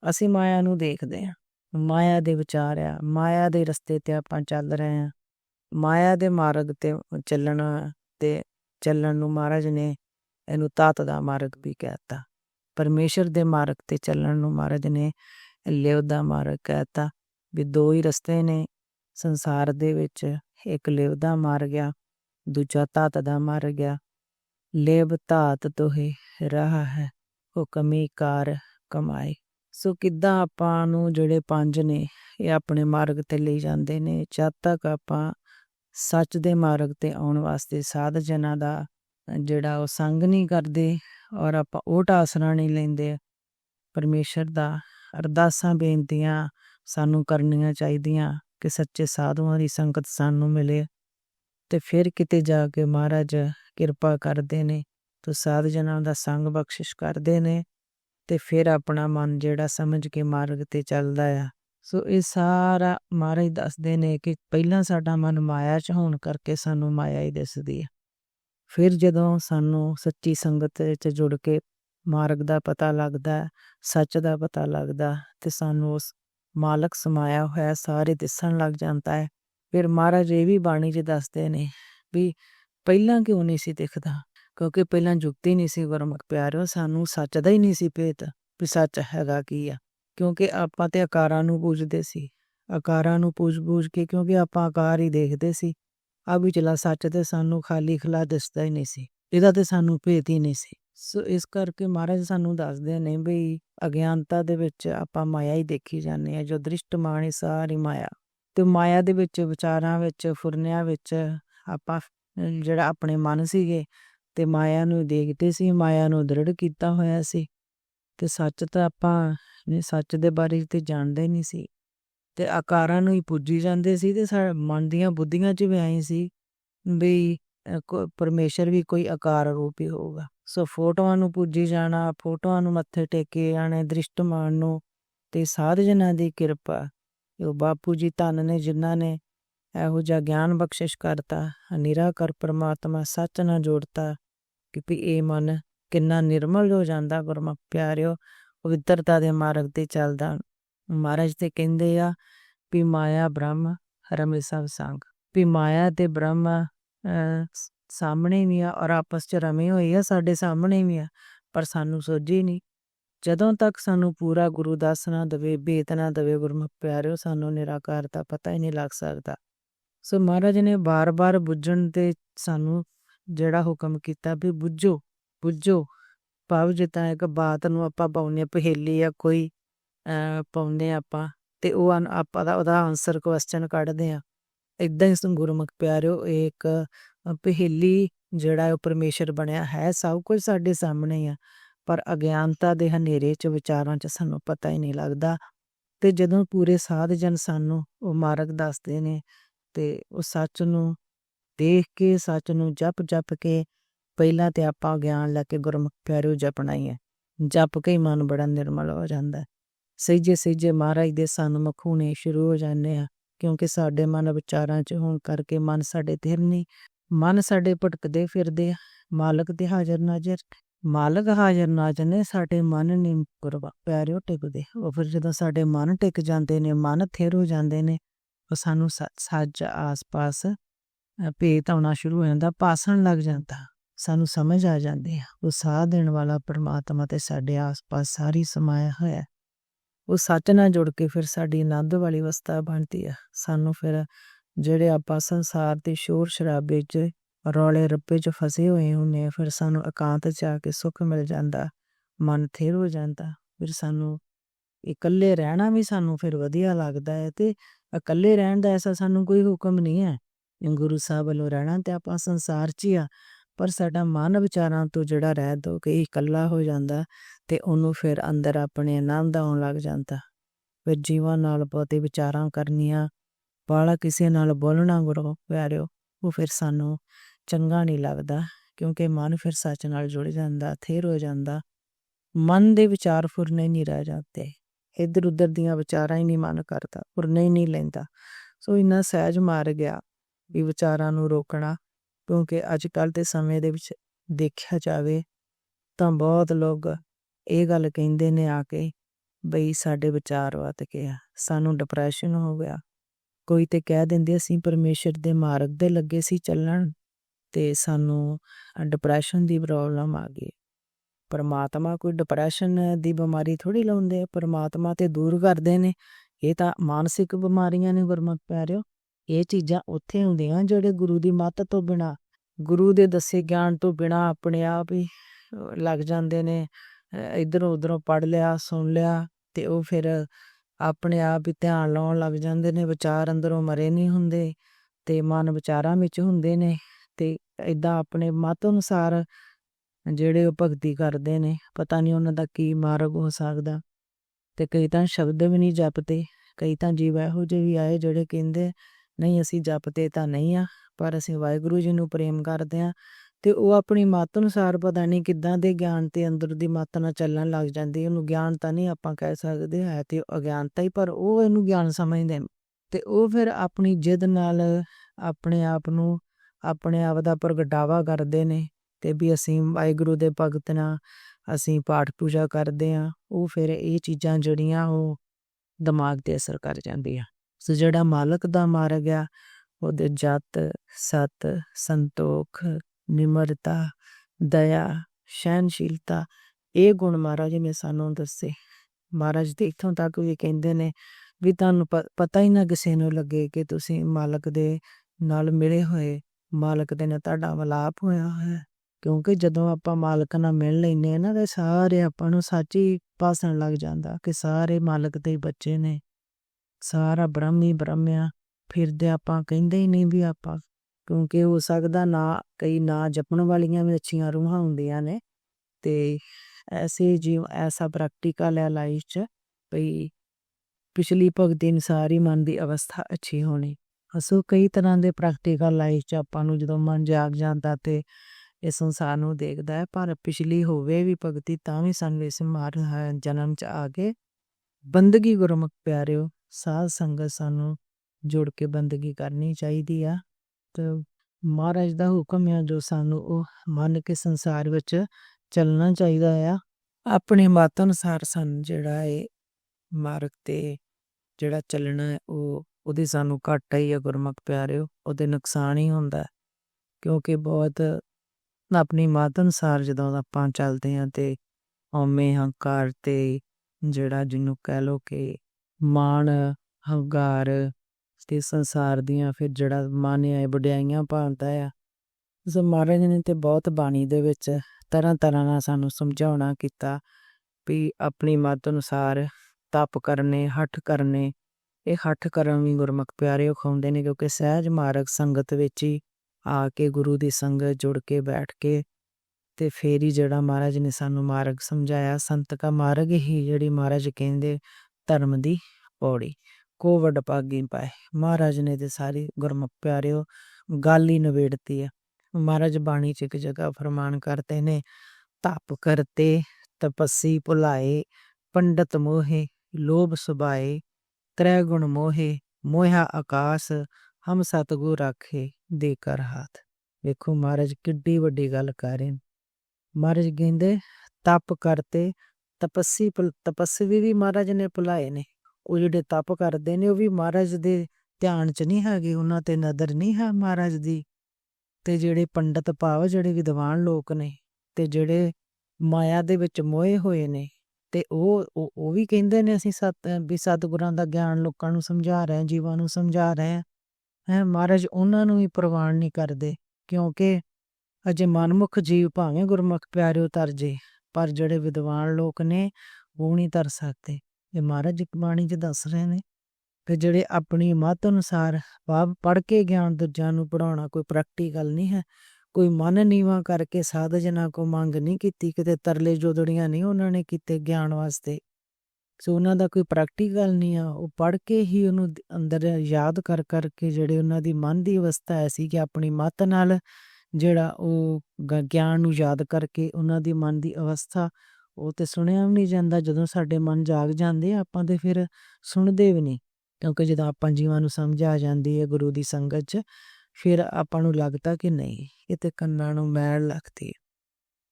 ਅਸੀਂ ਮਾਇਆ ਨੂੰ ਦੇਖਦੇ ਹਾਂ। ਮਾਇਆ ਦੇ ਵਿਚਾਰ ਆ, ਮਾਇਆ ਦੇ ਰਸਤੇ ਤੇ ਆਪਾਂ ਚੱਲ ਰਹੇ ਆ ਮਾਇਆ ਦੇ ਮਾਰਗ ਤੇ ਚੱਲਣ ਤੇ ਚੱਲਣ ਨੂੰ ਮਹਾਰਾਜ ਨੇ ਇਹਨੂੰ ਤਾਤ ਦਾ ਮਾਰਗ ਵੀ ਕਹਿਤਾ ਪਰਮੇਸ਼ਰ ਦੇ ਮਾਰਗ ਤੇ ਚੱਲਣ ਨੂੰ ਮਹਾਰਾਜ ਨੇ ਲਿਵ ਦਾ ਮਾਰਗ ਕਹਿਤਾ ਵੀ ਦੋ ਹੀ ਰਸਤੇ ਨੇ, ਸੰਸਾਰ ਦੇ ਵਿੱਚ ਇੱਕ ਲਿਵ ਦਾ ਮਾਰਗ ਆ, ਦੂਜਾ ਤਾਤ ਦਾ ਮਾਰਗ ਆ। ਲਿਵ ਤਾਤ ਤੋਹੇ ਰਹਾ ਹੈ, ਹੁਕਮੀ ਕਾਰ ਕਮਾਏ। ਸੋ ਕਿੱਦਾਂ ਆਪਾਂ ਨੂੰ ਜਿਹੜੇ ਪੰਜ ਨੇ, ਇਹ ਆਪਣੇ ਮਾਰਗ ਤੇ ਲਈ ਜਾਂਦੇ ਨੇ? ਜਦ ਤੱਕ ਆਪਾਂ ਸੱਚ ਦੇ ਮਾਰਗ ਤੇ ਆਉਣ ਵਾਸਤੇ ਸਾਧ ਜਨਾਂ ਦਾ ਜਿਹੜਾ ਉਹ ਸੰਗ ਨਹੀਂ ਕਰਦੇ ਔਰ ਆਪਾਂ ਓਟ ਆਸਰਾ ਨਹੀਂ ਲੈਂਦੇ, ਪਰਮੇਸ਼ਰ ਦਾ ਅਰਦਾਸਾਂ, ਬੇਨਤੀਆਂ ਸਾਨੂੰ ਕਰਨੀਆਂ ਚਾਹੀਦੀਆਂ ਕਿ ਸੱਚੇ ਸਾਧੂਆਂ ਦੀ ਸੰਗਤ ਸਾਨੂੰ ਮਿਲੇ। ਤੇ ਫਿਰ ਕਿਤੇ ਜਾ ਕੇ ਮਹਾਰਾਜ ਕਿਰਪਾ ਕਰਦੇ ਨੇ, ਤੋ ਸਾਧ ਜਨਾਂ ਦਾ ਸੰਗ ਬਖਸ਼ਿਸ਼ ਕਰਦੇ ਨੇ। ਤੇ ਫਿਰ ਆਪਣਾ ਮਨ ਜਿਹੜਾ ਸਮਝ ਕੇ ਮਾਰਗ ਤੇ ਚੱਲਦਾ ਆ। ਸੋ ਇਹ ਸਾਰਾ ਮਹਾਰਾਜ ਦੱਸਦੇ ਨੇ ਕਿ ਪਹਿਲਾਂ ਸਾਡਾ ਮਨ ਮਾਇਆ 'ਚ ਹੋਣ ਕਰਕੇ ਸਾਨੂੰ ਮਾਇਆ ਹੀ ਦਿਸਦੀ ਹੈ ਫਿਰ ਜਦੋਂ ਸਾਨੂੰ ਸੱਚੀ ਸੰਗਤ ਵਿੱਚ ਜੁੜ ਕੇ ਮਾਰਗ ਦਾ ਪਤਾ ਲੱਗਦਾ, ਸੱਚ ਦਾ ਪਤਾ ਲੱਗਦਾ ਤੇ ਸਾਨੂੰ ਉਸ ਮਾਲਕ ਸਮਾਇਆ ਹੋਇਆ ਸਾਰੇ ਦਿਸਣ ਲੱਗ ਜਾਂਦਾ ਹੈ। ਫਿਰ ਮਹਾਰਾਜ ਇਹ ਵੀ ਬਾਣੀ 'ਚ ਦੱਸਦੇ ਨੇ ਵੀ ਪਹਿਲਾਂ ਕਿਉਂ ਨਹੀਂ ਸੀ ਦਿਖਦਾ? ਕਿਉਂਕਿ ਪਹਿਲਾਂ ਜੁਗਤੀ ਨਹੀਂ ਸੀ ਗੁਰਮੁਖ ਪਿਆਰਿਓ, ਸਾਨੂੰ ਸੱਚ ਦਾ ਹੀ ਨਹੀਂ ਸੀ ਭੇਤ ਵੀ ਸੱਚ ਹੈਗਾ ਕੀ ਆ। ਕਿਉਂਕਿ ਆਪਾਂ ਤੇ ਆਕਾਰਾਂ ਨੂੰ ਪੂਜਦੇ ਸੀ। ਆਕਾਰਾਂ ਨੂੰ ਪੂਜ-ਪੂਜ ਕੇ ਕਿਉਂਕਿ ਆਪਾਂ ਆਕਾਰ ਹੀ ਦੇਖਦੇ ਸੀ। ਆ ਵੀ ਸੱਚ ਤੇ ਸਾਨੂੰ ਖਾਲੀ ਖਲਾ ਦਿਸਦਾ ਹੀ ਨਹੀਂ ਸੀ। ਇਹਦਾ ਤੇ ਸਾਨੂੰ ਭੇਤ ਹੀ ਨਹੀਂ ਸੀ। ਸੋ ਇਸ ਕਰਕੇ ਮਹਾਰਾਜ ਸਾਨੂੰ ਦੱਸਦੇ ਨੇ ਵੀ ਅਗਿਆਨਤਾ ਦੇ ਵਿੱਚ ਆਪਾਂ ਮਾਇਆ ਹੀ ਦੇਖੀ ਜਾਂਦੇ ਆ ਜੋ ਦ੍ਰਿਸ਼ਟ ਮਾਣੀ ਸਾਰੀ ਮਾਇਆ। ਤੇ ਮਾਇਆ ਦੇ ਵਿੱਚ ਵਿਚਾਰਾਂ ਵਿੱਚ, ਫੁਰਨਿਆਂ ਵਿੱਚ ਆਪਾਂ ਜਿਹੜਾ ਆਪਣੇ ਮਨ ਸੀਗੇ ਤੇ ਮਾਇਆ ਨੂੰ ਦੇਖਦੇ ਸੀ, ਮਾਇਆ ਨੂੰ ਦ੍ਰਿੜ ਕੀਤਾ ਹੋਇਆ ਸੀ। ਤੇ ਸੱਚ ਤਾਂ ਆਪਾਂ ਨੇ ਸੱਚ ਦੇ ਬਾਰੇ ਤੇ ਜਾਣਦੇ ਨਹੀਂ ਸੀ। ਤੇ ਆਕਾਰਾਂ ਨੂੰ ਹੀ ਪੁੱਜੀ ਜਾਂਦੇ ਸੀ ਤੇ ਸਾਡੇ ਮਨ ਦੀਆਂ ਬੁੱਧੀਆਂ 'ਚ ਵੀ ਆਈ ਸੀ ਵੀ ਪਰਮੇਸ਼ਰ ਵੀ ਕੋਈ ਆਕਾਰ ਰੂਪ ਹੀ ਹੋਊਗਾ। ਸੋ ਫੋਟੋਆਂ ਨੂੰ ਪੁੱਜੀ ਜਾਣਾ, ਫੋਟੋਆਂ ਨੂੰ ਮੱਥੇ ਟੇਕੇ ਜਾਣੇ ਦ੍ਰਿਸ਼ਟਮਾਨ ਨੂੰ ਤੇ ਸਾਧ ਜਨਾਂ ਦੀ ਕਿਰਪਾ। ਉਹ ਬਾਪੂ ਜੀ ਧੰਨ ਨੇ ਜਿਨ੍ਹਾਂ ਨੇ ਇਹੋ ਜਿਹਾ ਗਿਆਨ ਬਖਸ਼ਿਸ਼ ਕਰਤਾ, ਨਿਰਾਕਰ ਪਰਮਾਤਮਾ ਸੱਚ ਨਾਲ ਜੋੜਤਾ ਕਿ ਇਹ ਮਨ ਕਿੰਨਾ ਨਿਰਮਲ ਹੋ ਜਾਂਦਾ ਗੁਰਮੁਖ ਪਿਆਰਿਓ, ਪਵਿੱਤਰਤਾ ਦੇ ਮਾਰਗ ਤੇ ਚੱਲਦਾ। ਮਹਾਰਾਜ ਤੇ ਕਹਿੰਦੇ ਆ ਵੀ ਮਾਇਆ, ਬ੍ਰਹਮ ਰਮੇ ਸਭ ਸੰਗ। ਵੀ ਮਾਇਆ ਤੇ ਬ੍ਰਹਮ ਸਾਹਮਣੇ ਵੀ ਆ ਔਰ ਆਪਸ ਚ ਰਮੇ ਹੋਏ ਆ, ਸਾਡੇ ਸਾਹਮਣੇ ਵੀ ਆ, ਪਰ ਸਾਨੂੰ ਸੋਝੀ ਨਹੀਂ। ਜਦੋਂ ਤੱਕ ਸਾਨੂੰ ਪੂਰਾ ਗੁਰੂ ਦੱਸ ਨਾ ਦਵੇ, ਬੇਤ ਨਾ ਦਵੇ, ਗੁਰਮੁਖ ਪਿਆਰਿਓ, ਸਾਨੂੰ ਨਿਰਾਕਾਰ ਦਾ ਪਤਾ ਹੀ ਨਹੀਂ ਲੱਗ ਸਕਦਾ। ਸੋ ਮਹਾਰਾਜ ਨੇ ਬਾਰ-ਬਾਰ ਬੁੱਝਣ ਤੇ ਸਾਨੂੰ ਜਿਹੜਾ ਹੁਕਮ ਕੀਤਾ ਵੀ ਬੁੱਝੋ ਬੁੱਝੋ। ਭਾਵ ਜਿੱਦਾਂ ਇੱਕ ਬਾਤ ਨੂੰ ਆਪਾਂ ਪਾਉਨੇ ਪਹੇਲੀ ਆ ਕੋਈ ਪਾਉਂਦੇ ਆਪਾਂ, ਤੇ ਉਹ ਆਪਾਂ ਦਾ ਉਹਦਾ ਆਨਸਰ ਕੁਐਸਚਨ ਕੱਢਦੇ ਆ ਇਦਾਂ ਹੀ ਗੁਰਮੁਖ ਪਿਆਰਿਓ ਇੱਕ ਪਹੇਲੀ ਜਿਹੜਾ ਉਹ ਪਰਮੇਸ਼ਰ ਬਣਿਆ ਹੈ, ਸਭ ਕੁਝ ਸਾਡੇ ਸਾਹਮਣੇ ਆ। ਪਰ ਅਗਿਆਨਤਾ ਦੇ ਹਨੇਰੇ 'ਚ, ਵਿਚਾਰਾਂ 'ਚ ਸਾਨੂੰ ਪਤਾ ਹੀ ਨਹੀਂ ਲੱਗਦਾ। ਤੇ ਜਦੋਂ ਪੂਰੇ ਸਾਧ ਜਨ ਸਾਨੂੰ ਉਹ ਮਾਰਗ ਦੱਸਦੇ ਨੇ, ਤੇ ਉਹ ਸੱਚ ਨੂੰ ਦੇਖ ਕੇ ਸੱਚ ਨੂੰ ਜਪ ਜਪ ਕੇ ਪਹਿਲਾਂ ਤੇ ਆਪਾਂ ਗਿਆਨ ਲੈ ਕੇ ਗੁਰਮੁਖ ਪਿਆਰਿਓ ਜਪਣਾ ਹੀ। ਹੈ ਜਪ ਕੇ ਹੀ ਮਨ ਬੜਾ ਨਿਰਮਲ ਹੋ ਜਾਂਦਾ ਸਹਿਜੇ ਸਹਿਜੇ ਮਹਾਰਾਜ ਦੇ ਸਾਨੂੰ ਮਖੂਨੇ ਸ਼ੁਰੂ ਹੋ ਜਾਂਦੇ ਆ, ਕਿਉਂਕਿ ਸਾਡੇ ਮਨ ਵਿਚਾਰਾਂ 'ਚ ਹੋਣ ਕਰਕੇ ਮਨ ਸਾਡੇ ਧਿਰ ਨਹੀਂ, ਮਨ ਸਾਡੇ ਭਟਕਦੇ ਫਿਰਦੇ ਆ। ਮਾਲਕ ਦੇ ਹਾਜ਼ਰ ਨਾਜ਼ਰ, ਮਾਲਕ ਹਾਜ਼ਰ ਨਾਜ਼ਰ ਨੇ ਸਾਡੇ ਮਨ ਨਹੀਂ ਗੁਰਬਾ, ਪਿਆਰਿਓ ਟਿਕਦੇ ਉਹ ਫਿਰ ਜਦੋਂ ਸਾਡੇ ਮਨ ਟਿਕ ਜਾਂਦੇ ਨੇ, ਮਨ ਥਿਰ ਹੋ ਜਾਂਦੇ ਨੇ, ਉਹ ਸਾਨੂੰ ਸੱਚ ਆਸ-ਪਾਸ ਭੇਤ ਆਉਣਾ ਸ਼ੁਰੂ ਹੋ ਜਾਂਦਾ, ਪਾਸਣ ਲੱਗ ਜਾਂਦਾ। ਸਾਨੂੰ ਸਮਝ ਆ ਜਾਂਦੀ ਹੈ ਉਹ ਸਾਹ ਦੇਣ ਵਾਲਾ ਪਰਮਾਤਮਾ ਤੇ ਸਾਡੇ ਆਸ-ਪਾਸ ਸਾਰੀ ਸਮਾਇਆ ਹੋਇਆ। ਉਹ ਸੱਚ ਨਾਲ ਜੁੜ ਕੇ ਫਿਰ ਸਾਡੀ ਆਨੰਦ ਵਾਲੀ ਅਵਸਥਾ ਬਣਦੀ ਆ। ਸਾਨੂੰ ਫਿਰ ਜਿਹੜੇ ਆਪਾਂ ਸੰਸਾਰ ਦੇ ਸ਼ੋਰ ਸ਼ਰਾਬੇ 'ਚ ਰੌਲੇ ਰੱਪੇ 'ਚ ਫਸੇ ਹੋਏ ਹੁੰਨੇ ਫਿਰ ਸਾਨੂੰ ਇਕਾਂਤ 'ਚ ਆ ਕੇ ਸੁੱਖ ਮਿਲ ਜਾਂਦਾ, ਮਨ ਥਿਰ ਹੋ ਜਾਂਦਾ। ਫਿਰ ਸਾਨੂੰ ਇਕੱਲੇ ਰਹਿਣਾ ਵੀ ਸਾਨੂੰ ਫਿਰ ਵਧੀਆ ਲੱਗਦਾ ਹੈ ਤੇ ਇਕੱਲੇ ਰਹਿਣ ਦਾ ਐਸਾ ਸਾਨੂੰ ਕੋਈ ਹੁਕਮ ਨਹੀਂ ਹੈ। ਗੁਰੂ ਸਾਹਿਬ ਵੱਲੋਂ ਰਹਿਣਾ ਤੇ ਆਪਾਂ ਸੰਸਾਰ 'ਚ ਹੀ ਆ, ਪਰ ਸਾਡਾ ਮਨ ਵਿਚਾਰਾਂ ਤੋਂ ਜਿਹੜਾ ਰਹਿ ਦੋ ਕਿ ਇਕੱਲਾ ਹੋ ਜਾਂਦਾ ਤੇ ਉਹਨੂੰ ਫਿਰ ਅੰਦਰ ਆਪਣੇ ਆਨੰਦ ਆਉਣ ਲੱਗ ਜਾਂਦਾ। ਫਿਰ ਜੀਵਾਂ ਨਾਲ ਬਹੁਤੇ ਵਿਚਾਰਾਂ ਕਰਨੀਆਂ ਬਾਲਾ ਕਿਸੇ ਨਾਲ ਬੋਲਣਾ ਗੁਰੂ, ਪਿਆਰਿਓ, ਉਹ ਫਿਰ ਸਾਨੂੰ ਚੰਗਾ ਨਹੀਂ ਲੱਗਦਾ, ਕਿਉਂਕਿ ਮਨ ਫਿਰ ਸੱਚ ਨਾਲ ਜੁੜ ਜਾਂਦਾ ਥੇਰ ਹੋ ਜਾਂਦਾ। ਮਨ ਦੇ ਵਿਚਾਰ ਫੁਰਨੇ ਨਹੀਂ ਰਹਿ ਜਾਂਦੇ ਇੱਧਰ ਉੱਧਰ ਦੀਆਂ ਵਿਚਾਰਾਂ ਹੀ ਨਹੀਂ ਮਨ ਕਰਦਾ, ਫੁਰਨੇ ਹੀ ਨਹੀਂ ਲੈਂਦਾ। ਸੋ ਇਨਾ ਸਹਿਜ ਮਾਰ ਗਿਆ ਵੀ ਵਿਚਾਰਾਂ ਨੂੰ ਰੋਕਣਾ, ਕਿਉਂਕਿ ਅੱਜ ਕੱਲ੍ਹ ਦੇ ਸਮੇਂ ਦੇ ਵਿੱਚ ਦੇਖਿਆ ਜਾਵੇ ਤਾਂ ਬਹੁਤ ਲੋਕ ਇਹ ਗੱਲ ਕਹਿੰਦੇ ਨੇ ਆ ਕੇ ਬਈ ਸਾਡੇ ਵਿਚਾਰ ਵੱਧ ਗਏ ਆ, ਸਾਨੂੰ ਡਿਪਰੈਸ਼ਨ ਹੋ ਗਿਆ। ਕੋਈ ਤੇ ਕਹਿ ਦਿੰਦੇ ਅਸੀਂ ਪਰਮੇਸ਼ਰ ਦੇ ਮਾਰਗ ਦੇ ਲੱਗੇ ਸੀ ਚੱਲਣ ਤੇ ਸਾਨੂੰ ਡਿਪਰੈਸ਼ਨ ਦੀ ਪ੍ਰੋਬਲਮ ਆ ਗਈ। ਪਰਮਾਤਮਾ ਕੋਈ ਡਿਪਰੈਸ਼ਨ ਦੀ ਬਿਮਾਰੀ ਥੋੜੀ ਲਾਉਂਦੇ ਆ, ਪਰਮਾਤਮਾ ਤੇ ਦੂਰ ਕਰਦੇ ਨੇ। ਇਹ ਤਾਂ ਮਾਨਸਿਕ ਬਿਮਾਰੀਆਂ ਨੇ ਗੁਰਮਤਿ ਪਿਆਰਿਓ। ਇਹ ਚੀਜ਼ਾਂ ਉੱਥੇ ਹੁੰਦੀਆਂ ਜਿਹੜੇ ਗੁਰੂ ਦੀ ਮੱਤ ਤੋਂ ਬਿਨਾ, ਗੁਰੂ ਦੇ ਦੱਸੇ ਗਿਆਨ ਤੋਂ ਬਿਨਾ ਆਪਣੇ ਆਪ ਹੀ ਲੱਗ ਜਾਂਦੇ ਨੇ। ਇਧਰੋਂ ਉਧਰੋਂ ਪੜ ਲਿਆ, ਸੁਣ ਲਿਆ ਤੇ ਉਹ ਫਿਰ ਆਪਣੇ ਆਪ ਹੀ ਧਿਆਨ ਲਾਉਣ ਲੱਗ ਜਾਂਦੇ ਨੇ। ਵਿਚਾਰ ਅੰਦਰੋਂ ਮਰੇ ਨਹੀਂ ਹੁੰਦੇ ਤੇ ਮਨ ਵਿਚਾਰਾਂ ਵਿੱਚ ਹੁੰਦੇ ਨੇ ਤੇ ਇਦਾਂ ਆਪਣੇ ਮਤ ਅਨੁਸਾਰ ਜਿਹੜੇ ਉਹ ਭਗਤੀ ਕਰਦੇ ਨੇ, ਪਤਾ ਨਹੀਂ ਉਹਨਾਂ ਦਾ ਕੀ ਮਾਰਗ ਹੋ ਸਕਦਾ। ਤੇ ਕਈ ਤਾਂ ਸ਼ਬਦ ਵੀ ਨਹੀਂ ਜਪਦੇ, ਕਈ ਤਾਂ ਜੀਵ ਇਹੋ ਜਿਹੇ ਵੀ ਆਏ ਜਿਹੜੇ ਕਹਿੰਦੇ ਨਹੀਂ ਅਸੀਂ ਜਪਦੇ ਤਾਂ ਨਹੀਂ ਆ ਪਰ ਅਸੀਂ ਵਾਹਿਗੁਰੂ ਜੀ ਨੂੰ ਪ੍ਰੇਮ ਕਰਦੇ ਆ ਤੇ ਉਹ ਆਪਣੀ ਮਤ ਅਨੁਸਾਰ ਪਤਾ ਨਹੀਂ ਕਿੱਦਾਂ ਦੇ ਗਿਆਨ ਤੇ ਅੰਦਰ ਦੀ ਮਤ ਨਾਲ ਚੱਲਣ ਲੱਗ ਜਾਂਦੀ ਉਹਨੂੰ ਗਿਆਨ ਤਾਂ ਨਹੀਂ ਆਪਾਂ ਕਹਿ ਸਕਦੇ, ਹੈ ਤੇ ਅਗਿਆਨਤਾ ਹੀ, ਪਰ ਉਹ ਇਹਨੂੰ ਗਿਆਨ ਸਮਝਦੇ ਨੇ ਤੇ ਉਹ ਫਿਰ ਆਪਣੀ ਜਿੱਦ ਨਾਲ ਆਪਣੇ ਆਪ ਨੂੰ, ਆਪਣੇ ਆਪ ਦਾ ਪ੍ਰਗਟਾਵਾ ਕਰਦੇ ਨੇ ਤੇ ਵੀ ਅਸੀਂ ਵਾਹਿਗੁਰੂ ਦੇ ਭਗਤ ਨਾਲ ਅਸੀਂ ਪਾਠ ਪੂਜਾ ਕਰਦੇ ਆ ਉਹ ਫਿਰ ਇਹ ਚੀਜ਼ਾਂ ਜਿਹੜੀਆਂ ਉਹ ਦਿਮਾਗ ਤੇ ਅਸਰ ਕਰ ਜਾਂਦੀਆਂ। ਸੋ ਜਿਹੜਾ ਮਾਲਕ ਦਾ ਮਾਰ ਗਿਆ ਉਹਦੇ ਜਤ, ਸਤ, ਸੰਤੋਖ, ਨਿਮਰਤਾ, ਦਇਆ ਸਹਿਨਸ਼ੀਲਤਾ ਇਹ ਗੁਣ ਮਹਾਰਾਜ ਨੇ ਸਾਨੂੰ ਦੱਸੇ। ਮਹਾਰਾਜ ਦੇ ਇੱਥੋਂ ਤੱਕ ਵੀ ਕਹਿੰਦੇ ਨੇ ਵੀ ਤੁਹਾਨੂੰ ਪਤਾ ਹੀ ਨਾ ਕਿਸੇ ਨੂੰ ਲੱਗੇ ਕਿ ਤੁਸੀਂ ਮਾਲਕ ਦੇ ਨਾਲ ਮਿਲੇ ਹੋਏ, ਮਾਲਕ ਦੇ ਨਾਲ ਤੁਹਾਡਾ ਮਿਲਾਪ ਹੋਇਆ ਹੈ। ਕਿਉਂਕਿ ਜਦੋਂ ਆਪਾਂ ਮਾਲਕ ਨਾਲ ਮਿਲ ਲੈਨੇ ਆ ਨਾ, ਤੇ ਸਾਰੇ ਆਪਾਂ ਨੂੰ ਸੱਚ ਹੀ ਭਾਸਣ ਲੱਗ ਜਾਂਦਾ ਕਿ ਸਾਰੇ ਮਾਲਕ ਦੇ ਬੱਚੇ ਨੇ। ਸਾਰਾ ਬ੍ਰਹਮ ਹੀ ਬ੍ਰਹਮ ਆ। ਫਿਰਦੇ ਆਪਾਂ, ਕਹਿੰਦੇ ਹੀ ਨਹੀਂ ਵੀ ਆਪਾਂ, ਕਿਉਂਕਿ ਹੋ ਸਕਦਾ ਨਾ, ਕਈ ਨਾ ਜਪਣ ਵਾਲੀਆਂ ਵੀ ਅੱਛੀਆਂ ਰੂਹਾਂ ਹੁੰਦੀਆਂ ਨੇ। ਤੇ ਐਸੇ ਜੀਵ, ਐਸਾ ਪ੍ਰੈਕਟੀਕਲ ਹੈ ਲਾਈਫ 'ਚ ਭਈ ਪਿਛਲੀ ਭਗਤੀ ਅਨੁਸਾਰ ਹੀ ਮਨ ਦੀ ਅਵਸਥਾ ਅੱਛੀ ਹੋਣੀ। ਅਸੋ ਕਈ ਤਰ੍ਹਾਂ ਦੇ ਪ੍ਰੈਕਟੀਕਲ ਲਾਈਫ 'ਚ ਆਪਾਂ ਨੂੰ ਜਦੋਂ ਮਨ ਜਾਗ ਜਾਂਦਾ ਤੇ ਇਹ ਸੰਸਾਰ ਨੂੰ ਦੇਖਦਾ ਹੈ, ਪਰ ਪਿਛਲੀ ਹੋਵੇ ਵੀ ਭਗਤੀ ਤਾਂ ਵੀ ਸਾਨੂੰ ਇਸ ਮਾਰ, ਜਨਮ 'ਚ ਆ ਕੇ ਬੰਦਗੀ ਗੁਰਮੁਖ ਪਿਆਰਿਓ। ਸਾਧ ਸੰਗਤ ਸਾਨੂੰ ਜੁੜ ਕੇ ਬੰਦਗੀ ਕਰਨੀ ਚਾਹੀਦੀ ਆ। ਤੇ ਮਹਾਰਾਜ ਦਾ ਹੁਕਮ ਹੈ ਜੋ ਸਾਨੂੰ ਉਹ ਮੰਨ ਕੇ ਸੰਸਾਰ ਵਿੱਚ ਚੱਲਣਾ ਚਾਹੀਦਾ ਆ। ਆਪਣੇ ਮਤ ਅਨੁਸਾਰ ਸਾਨੂੰ ਜਿਹੜਾ ਇਹ ਮਾਰਗ ਤੇ ਜਿਹੜਾ ਚੱਲਣਾ ਉਹ ਉਹਦੀ ਸਾਨੂੰ ਘਾਟਾ ਹੀ ਆ ਗੁਰਮੁਖ ਪਿਆਰਿਓ, ਉਹਦੇ ਨੁਕਸਾਨ ਹੀ ਹੁੰਦਾ। ਕਿਉਂਕਿ ਬਹੁਤ ਆਪਣੀ ਮਤ ਅਨੁਸਾਰ ਜਦੋਂ ਆਪਾਂ ਚੱਲਦੇ ਹਾਂ ਤੇ ਹਉਮੈ ਹੰਕਾਰ ਤੇ ਜਿਹੜਾ ਜਿਹਨੂੰ ਕਹਿ ਲੋ ਕਿ ਮਾਣ, ਹੰਕਾਰ ਤੇ ਸੰਸਾਰ ਦੀਆਂ ਫਿਰ ਜਿਹੜਾ ਮਨ ਹੈ ਵਡਿਆਈਆਂ ਭਾਲਦਾ ਆ। ਸੋ ਮਹਾਰਾਜ ਨੇ ਤੇ ਬਹੁਤ ਬਾਣੀ ਦੇ ਵਿੱਚ ਤਰ੍ਹਾਂ ਤਰ੍ਹਾਂ ਨਾਲ ਸਾਨੂੰ ਸਮਝਾਉਣਾ ਕੀਤਾ ਵੀ ਆਪਣੀ ਮਤ ਅਨੁਸਾਰ ਤਪ ਕਰਨੇ, ਹੱਠ ਕਰਨੇ, ਇਹ ਹੱਠ ਕਰਮ ਵੀ ਗੁਰਮੁਖ ਪਿਆਰੇ ਖਾਉਂਦੇ ਨੇ ਕਿਉਂਕਿ ਸਹਿਜ ਮਾਰਗ ਸੰਗਤ ਵਿੱਚ ਹੀ ਆ ਕੇ ਗੁਰੂ ਦੀ ਸੰਗਤ ਜੁੜ ਕੇ ਬੈਠ ਕੇ ਤੇ ਫੇਰ ਹੀ ਜਿਹੜਾ ਮਹਾਰਾਜ ਨੇ ਸਾਨੂੰ ਮਾਰਗ ਸਮਝਾਇਆ। ਸੰਤ ਕਾ ਮਾਰਗ ਹੀ ਜਿਹੜੀ ਮਹਾਰਾਜ ਕਹਿੰਦੇ ਧਰਮ ਦੀ ਪੌੜੀ। ਕੋ ਵਡ ਪਾਗੀ ਪਾਏ। ਮਹਾਰਾਜ ਨੇ ਤੇ ਸਾਰੀ ਗੁਰਮੁਖ ਪਿਆਰਿਓ ਗੱਲ ਹੀ ਨਵੇੜਤੀ ਆ। ਮਹਾਰਾਜ ਬਾਣੀ ਚ ਇੱਕ ਜਗ੍ਹਾ ਫਰਮਾਨ ਕਰਤੇ ਨੇ ਤਪ ਕਰਤੇ, ਤਪੱਸੀ ਭੁਲਾਏ, ਪੰਡਤ ਮੋਹੇ, ਲੋਭ ਸੁਭਾਏ ਤ੍ਰੈ ਗੁਣ ਮੋਹੇ ਮੋਹਾ ਆਕਾਸ, ਹਮ ਸਤਗੁਰ ਰਾਖੇ, ਦੇ ਕਰ ਹਾਥ। ਵੇਖੋ ਮਹਾਰਾਜ ਕਿੱਡੀ ਵੱਡੀ ਗੱਲ ਕਰ ਰਹੇ ਮਹਾਰਾਜ ਕਹਿੰਦੇ ਤਪ ਕਰਤੇ ਤਪਸੀ ਭੁਲ- ਤਪੱਸਵੀ ਵੀ ਮਹਾਰਾਜ ਨੇ ਭੁਲਾਏ ਨੇ। ਉਹ ਜਿਹੜੇ ਤਪ ਕਰਦੇ ਨੇ, ਉਹ ਵੀ ਮਹਾਰਾਜ ਦੇ ਧਿਆਨ ਚ ਨਹੀਂ ਹੈਗੇ, ਉਹਨਾਂ ਤੇ ਨਜ਼ਰ ਨਹੀਂ ਹੈ ਮਹਾਰਾਜ ਦੀ। ਤੇ ਜਿਹੜੇ ਪੰਡਤ ਭਾਵ, ਜਿਹੜੇ ਵਿਦਵਾਨ ਲੋਕ ਨੇ, ਤੇ ਜਿਹੜੇ ਮਾਇਆ ਦੇ ਵਿੱਚ ਮੋਏ ਹੋਏ ਨੇ, ਤੇ ਉਹ ਉਹ ਵੀ ਕਹਿੰਦੇ ਨੇ ਅਸੀਂ ਸਤ, ਵੀ ਸਤਿਗੁਰਾਂ ਦਾ ਗਿਆਨ ਲੋਕਾਂ ਨੂੰ ਸਮਝਾ ਰਹੇ ਹਾਂ, ਜੀਵਾਂ ਨੂੰ ਸਮਝਾ ਰਹੇ ਹਾਂ। ਹੈ, ਮਹਾਰਾਜ ਉਹਨਾਂ ਨੂੰ ਵੀ ਪ੍ਰਵਾਨ ਨਹੀਂ ਕਰਦੇ, ਕਿਉਂਕਿ ਅਜੇ ਮਨਮੁਖ ਜੀਵ ਭਾਵੇਂ ਗੁਰਮੁਖ ਪਿਆਰਿਓ ਤਰਜੇ ਪਰ ਜਿਹੜੇ ਵਿਦਵਾਨ ਲੋਕ ਨੇ, ਉਹ ਨਹੀਂ ਤਰ ਸਕਦੇ। ਇਹ ਮਹਾਰਾਜ ਬਾਣੀ 'ਚ ਦੱਸ ਰਹੇ ਨੇ ਕਿ ਜਿਹੜੇ ਆਪਣੀ ਮਤ ਅਨੁਸਾਰ ਭਾਵ ਪੜ ਕੇ ਗਿਆਨ ਦੂਜਿਆਂ ਨੂੰ ਪੜਾਉਣਾ ਕੋਈ ਪ੍ਰੈਕਟੀਕਲ ਨਹੀਂ ਹੈ। ਕੋਈ ਮਨ ਨੀਵਾ ਕਰਕੇ ਸਾਧ ਜਨਾਂ ਕੋ ਮੰਗ ਨਹੀਂ ਕੀਤੀ, ਕਿਤੇ ਤਰਲੇ ਜੋਦੜੀਆਂ ਨਹੀਂ ਉਹਨਾਂ ਨੇ ਕੀਤੇ ਗਿਆਨ ਵਾਸਤੇ। ਸੋ ਉਹਨਾਂ ਦਾ ਕੋਈ ਪ੍ਰੈਕਟੀਕਲ ਨਹੀਂ ਆ, ਉਹ ਪੜ ਕੇ ਹੀ ਉਹਨੂੰ ਅੰਦਰ ਯਾਦ ਕਰ ਕਰਕੇ ਜਿਹੜੇ ਉਹਨਾਂ ਦੀ ਮਨ ਦੀ ਅਵਸਥਾ ਐਸੀ ਕਿ ਆਪਣੀ ਮਤ ਨਾਲ ਜਿਹੜਾ ਉਹ ਗਿਆਨ ਨੂੰ ਯਾਦ ਕਰਕੇ ਉਹਨਾਂ ਦੀ ਮਨ ਦੀ ਅਵਸਥਾ ਉਹ ਤੇ ਸੁਣਿਆ ਵੀ ਨਹੀਂ ਜਾਂਦਾ। ਜਦੋਂ ਸਾਡੇ ਮਨ ਜਾਗ ਜਾਂਦੇ ਆ, ਆਪਾਂ ਤੇ ਫਿਰ ਸੁਣਦੇ ਵੀ ਨਹੀਂ। ਕਿਉਂਕਿ ਜਦੋਂ ਆਪਾਂ ਜੀਵਾਂ ਨੂੰ ਸਮਝ ਆ ਜਾਂਦੀ ਹੈ ਗੁਰੂ ਦੀ ਸੰਗਤ 'ਚ ਫਿਰ ਆਪਾਂ ਨੂੰ ਲੱਗਦਾ ਕਿ ਨਹੀਂ ਇਹ ਤੇ ਕੰਨਾਂ ਨੂੰ ਮੈਲ ਲੱਗਦੀ ਹੈ।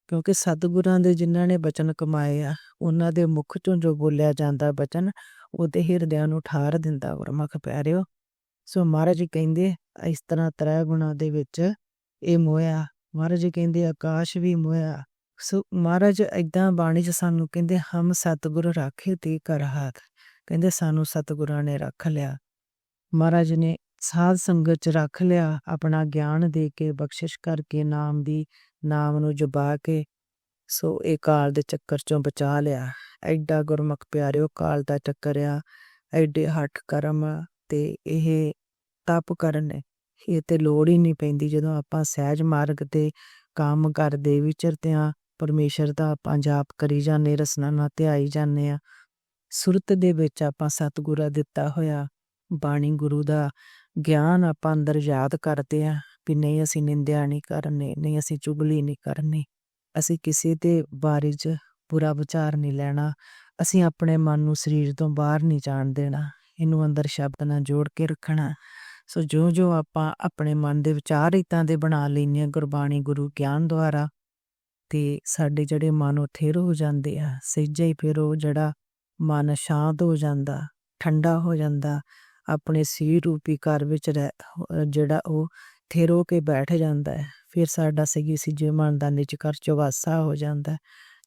ਕਿਉਂਕਿ ਸਤਿਗੁਰਾਂ ਦੇ ਜਿਨ੍ਹਾਂ ਨੇ ਬਚਨ ਕਮਾਏ ਆ ਉਹਨਾਂ ਦੇ ਮੁਖ ਚੋਂ ਜੋ ਬੋਲਿਆ ਜਾਂਦਾ ਬਚਨ ਉਹਦੇ ਹਿਰਦਿਆਂ ਨੂੰ ਠਾਰ ਦਿੰਦਾ ਗੁਰਮੁਖ ਪਿਆਰਿਓ। ਸੋ ਮਹਾਰਾਜ ਜੀ ਕਹਿੰਦੇ ਇਸ ਤਰ੍ਹਾਂ ਤ੍ਰੈ ਗੁਣਾ ਦੇ ਵਿੱਚ ਇਹ ਮੋਇਆ, ਮਹਾਰਾਜ ਕਹਿੰਦੇ ਆਕਾਸ਼ ਵੀ ਮੋਇਆ। ਸੋ ਮਹਾਰਾਜ ਏਦਾਂ ਬਾਣੀ 'ਚ ਸਾਨੂੰ ਕਹਿੰਦੇ, ਹਮ ਸਤਿਗੁਰ ਰਾਖੇ ਤੇ ਕਰ ਹਾਥ। ਕਹਿੰਦੇ ਸਾਨੂੰ ਸਤਿਗੁਰਾਂ ਨੇ ਰੱਖ ਲਿਆ। ਮਹਾਰਾਜ ਨੇ ਸਾਧ ਸੰਗਤ 'ਚ ਰੱਖ ਲਿਆ, ਆਪਣਾ ਗਿਆਨ ਦੇ ਕੇ, ਬਖਸ਼ਿਸ਼ ਕਰਕੇ ਨਾਮ ਦੀ, ਨਾਮ ਨੂੰ ਜਪਾ ਕੇ, ਸੋ ਇਹ ਕਾਲ ਦੇ ਚੱਕਰ 'ਚੋਂ ਬਚਾ ਲਿਆ। ਐਡਾ ਗੁਰਮੁਖ ਪਿਆਰਿਓ, ਕਾਲ ਦਾ ਚੱਕਰ ਆ। ਐਡੇ ਹੱਠ ਕਰਮ ਤੇ ਇਹ ਤਪ ਕਰਨ ਹੈ ਇਹ ਤੇ ਲੋੜ ਹੀ ਨਹੀਂ ਪੈਂਦੀ ਜਦੋਂ ਆਪਾਂ ਸਹਿਜ ਮਾਰਗ ਤੇ ਕੰਮ ਕਰਦੇ ਵਿਚਰਦੇ ਆ ਪਰਮੇਸ਼ਰ ਦਾ ਆਪਾਂ ਜਾਪ ਕਰੀ ਜਾਂਦੇ ਰਸਨਾ ਨਾਲ ਧਿਆਈ ਜਾਂਦੇ ਆ ਸੁਰਤ ਦੇ ਵਿੱਚ ਆਪਾਂ ਸਤਿਗੁਰਾਂ ਦਿੱਤਾ ਹੋਇਆ ਬਾਣੀ ਗੁਰੂ ਦਾ ਗਿਆਨ ਆਪਾਂ ਅੰਦਰ ਯਾਦ ਕਰਦੇ ਆ ਵੀ ਨਹੀਂ ਅਸੀਂ ਨਿੰਦਿਆ ਨਹੀਂ ਕਰਨੀ, ਨਹੀਂ ਅਸੀਂ ਚੁਗਲੀ ਨਹੀਂ ਕਰਨੀ, ਅਸੀਂ ਕਿਸੇ ਦੇ ਬਾਰੇ 'ਚ ਬੁਰਾ ਵਿਚਾਰ ਨਹੀਂ ਲੈਣਾ, ਅਸੀਂ ਆਪਣੇ ਮਨ ਨੂੰ ਸਰੀਰ ਤੋਂ ਬਾਹਰ ਨਹੀਂ ਜਾਣ ਦੇਣਾ, ਇਹਨੂੰ ਅੰਦਰ ਸ਼ਬਦ ਨਾਲ ਜੋੜ ਕੇ ਰੱਖਣਾ। ਸੋ ਜੋ ਜੋ ਆਪਾਂ ਆਪਣੇ ਮਨ ਦੇ ਵਿਚਾਰ ਇਤਾਂ ਦੇ ਬਣਾ ਲੈਨੇ ਆ ਗੁਰਬਾਣੀ ਗੁਰੂ ਗਿਆਨ ਦੁਆਰਾ, ਤੇ ਸਾਡੇ ਜਿਹੜੇ ਮਨ ਉਹ ਥਿਰ ਹੋ ਜਾਂਦੇ ਆ ਸਹਿਜੇ ਹੀ ਫਿਰ ਉਹ ਜਿਹੜਾ ਮਨ ਸ਼ਾਂਤ ਹੋ ਜਾਂਦਾ, ਠੰਡਾ ਹੋ ਜਾਂਦਾ, ਆਪਣੇ ਸੀ ਰੂਪੀ ਘਰ ਵਿੱਚ ਜਿਹੜਾ ਉਹ ਥਿਰ ਹੋ ਕੇ ਬੈਠ ਜਾਂਦਾ ਹੈ, ਫਿਰ ਸਾਡਾ ਸਹੀ ਸਿਜੇ ਮਨ ਦਾ ਨਿਜ ਘਰ ਚੋਂ ਵਾਸਾ ਹੋ ਜਾਂਦਾ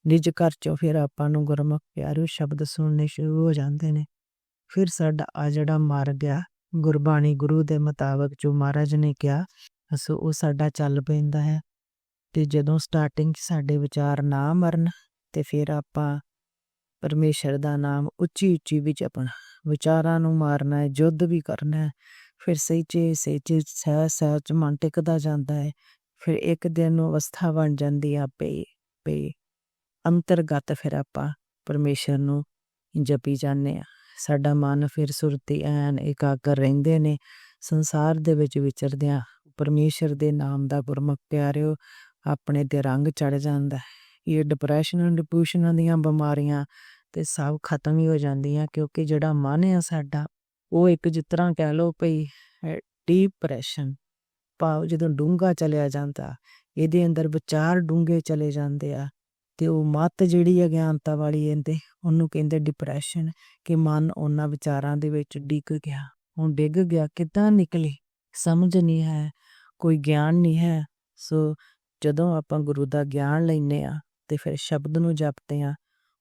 ਨਿਜ ਘਰ ਚੋਂ ਫਿਰ ਆਪਾਂ ਨੂੰ ਗੁਰਮੁਖ ਪਿਆਰੇ ਸ਼ਬਦ ਸੁਣਨੇ ਸ਼ੁਰੂ ਹੋ ਜਾਂਦੇ ਨੇ, ਫਿਰ ਸਾਡਾ ਆ ਜਿਹੜਾ ਮਾਰਗ ਆ ਗੁਰਬਾਣੀ ਗੁਰੂ ਦੇ ਮੁਤਾਬਕ ਜੋ ਮਹਾਰਾਜ ਨੇ ਕਿਹਾ ਅਸੋ ਉਹ ਸਾਡਾ ਚੱਲ ਪੈਂਦਾ ਹੈ। ਤੇ ਜਦੋਂ ਸਟਾਰਟਿੰਗ ਸਾਡੇ ਵਿਚਾਰ ਨਾ ਮਰਨ, ਤੇ ਫਿਰ ਆਪਾਂ ਪਰਮੇਸ਼ਰ ਦਾ ਨਾਮ ਉੱਚੀ ਉੱਚੀ ਵਿੱਚ ਆਪਣਾ ਵਿਚਾਰਾਂ ਨੂੰ ਮਾਰਨਾ ਹੈ ਜੁੱਧ ਵੀ ਕਰਨਾ ਹੈ। ਫਿਰ ਸਹਿਜੇ ਸਹਿਜੇ ਸਹਿ ਸਹਿਜ ਮਨ ਟਿਕਦਾ ਜਾਂਦਾ ਹੈ। ਫਿਰ ਇੱਕ ਦਿਨ ਅਵਸਥਾ ਬਣ ਜਾਂਦੀ ਆ ਪੇ ਪਈ ਅੰਤਰਗਤ ਫਿਰ ਆਪਾਂ ਪਰਮੇਸ਼ਰ ਨੂੰ ਜਪੀ ਜਾਂਦੇ ਆ ਸਾਡਾ ਮਨ ਫਿਰ ਸੁਰਤੀ, ਐਨ ਇਕਾਗਰ ਰਹਿੰਦੇ ਨੇ। ਸੰਸਾਰ ਦੇ ਵਿੱਚ ਵਿਚਰਦਿਆਂ ਪਰਮੇਸ਼ਰ ਦੇ ਨਾਮ ਦਾ ਗੁਰਮੁਖ ਪਿਆਰਿਓ, ਆਪਣੇ ਤੇ ਰੰਗ ਚੜ ਜਾਂਦਾ ਇਹ ਡਿਪਰੈਸ਼ਨ ਡਿਪੂਸ਼ਨ ਦੀਆਂ ਬਿਮਾਰੀਆਂ ਤੇ ਸਭ ਖਤਮ ਹੀ ਹੋ ਜਾਂਦੀਆਂ, ਕਿਉਂਕਿ ਜਿਹੜਾ ਮਨ ਆ ਸਾਡਾ, ਉਹ ਇੱਕ ਜਿਸ ਤਰ੍ਹਾਂ ਕਹਿ ਲੋ ਭਈ ਡੀਪਰੈਸ਼ਨ ਭਾਵ ਜਦੋਂ ਡੂੰਗਾ ਚਲਿਆ ਜਾਂਦਾ, ਇਹਦੇ ਅੰਦਰ ਵਿਚਾਰ ਡੂੰਗੇ ਚਲੇ ਜਾਂਦੇ ਆ। ਤੇ ਉਹ ਮਤ ਜਿਹੜੀ ਅਗਿਆਨਤਾ ਵਾਲੀ ਇਹਦੇ, ਉਹਨੂੰ ਕਹਿੰਦੇ ਡਿਪਰੈਸ਼ਨ ਕਿ ਮਨ ਉਹਨਾਂ ਵਿਚਾਰਾਂ ਦੇ ਵਿੱਚ ਡਿੱਗ ਗਿਆ। ਹੁਣ ਡਿੱਗ ਗਿਆ, ਕਿੱਦਾਂ ਨਿਕਲੇ? ਸਮਝ ਨਹੀਂ ਹੈ, ਕੋਈ ਗਿਆਨ ਨਹੀਂ ਹੈ। ਸੋ ਜਦੋਂ ਆਪਾਂ ਗੁਰੂ ਦਾ ਗਿਆਨ ਲੈਨੇ ਆ ਤੇ ਫਿਰ ਸ਼ਬਦ ਨੂੰ ਜਪਦੇ ਆ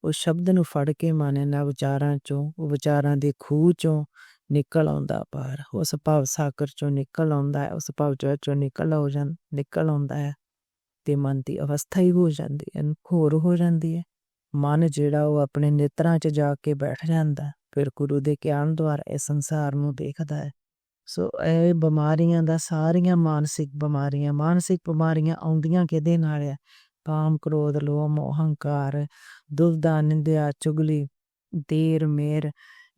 ਉਹ ਸ਼ਬਦ ਨੂੰ ਫੜ ਕੇ ਮਨ ਨਾਲ ਵਿਚਾਰਾਂ ਚੋਂ, ਉਹ ਵਿਚਾਰਾਂ ਦੇ ਖੂਹ ਚੋਂ ਨਿਕਲ ਆਉਂਦਾ ਪਾਰ ਉਸ ਭਾਵ ਸਾਗਰ ਚੋਂ ਨਿਕਲ ਆਉਂਦਾ ਹੈ, ਉਸ ਭਾਵ ਚੋਂ ਨਿਕਲ ਹੋ ਜਾਂ, ਨਿਕਲ ਆਉਂਦਾ ਹੈ। ਤੇ ਮਨ ਦੀ ਅਵਸਥਾ ਹੀ ਹੋ ਜਾਂਦੀ ਹੈ ਖੋਰ ਹੋ ਜਾਂਦੀ ਹੈ। ਮਨ ਜਿਹੜਾ ਉਹ ਆਪਣੇ ਨੇਤਰਾਂ 'ਚ ਜਾ ਕੇ ਬੈਠ ਜਾਂਦਾ ਫਿਰ ਗੁਰੂ ਦੇ ਗਿਆਨ ਦੁਆਰਾ ਇਹ ਸੰਸਾਰ ਨੂੰ ਦੇਖਦਾ ਹੈ। ਸੋ ਇਹ ਬਿਮਾਰੀਆਂ ਦਾ ਸਾਰੀਆਂ ਮਾਨਸਿਕ ਬਿਮਾਰੀਆਂ ਮਾਨਸਿਕ ਬਿਮਾਰੀਆਂ ਆਉਂਦੀਆਂ ਕਿਹਦੇ ਨਾਲ ਹੈ? ਕਾਮ, ਕ੍ਰੋਧ, ਲੋਭ, ਮੋਹ, ਹੰਕਾਰ ਦੁਬਦਾ ਨਿੰਦਿਆ, ਚੁਗਲੀ, ਦੇਰ, ਮੇਰ।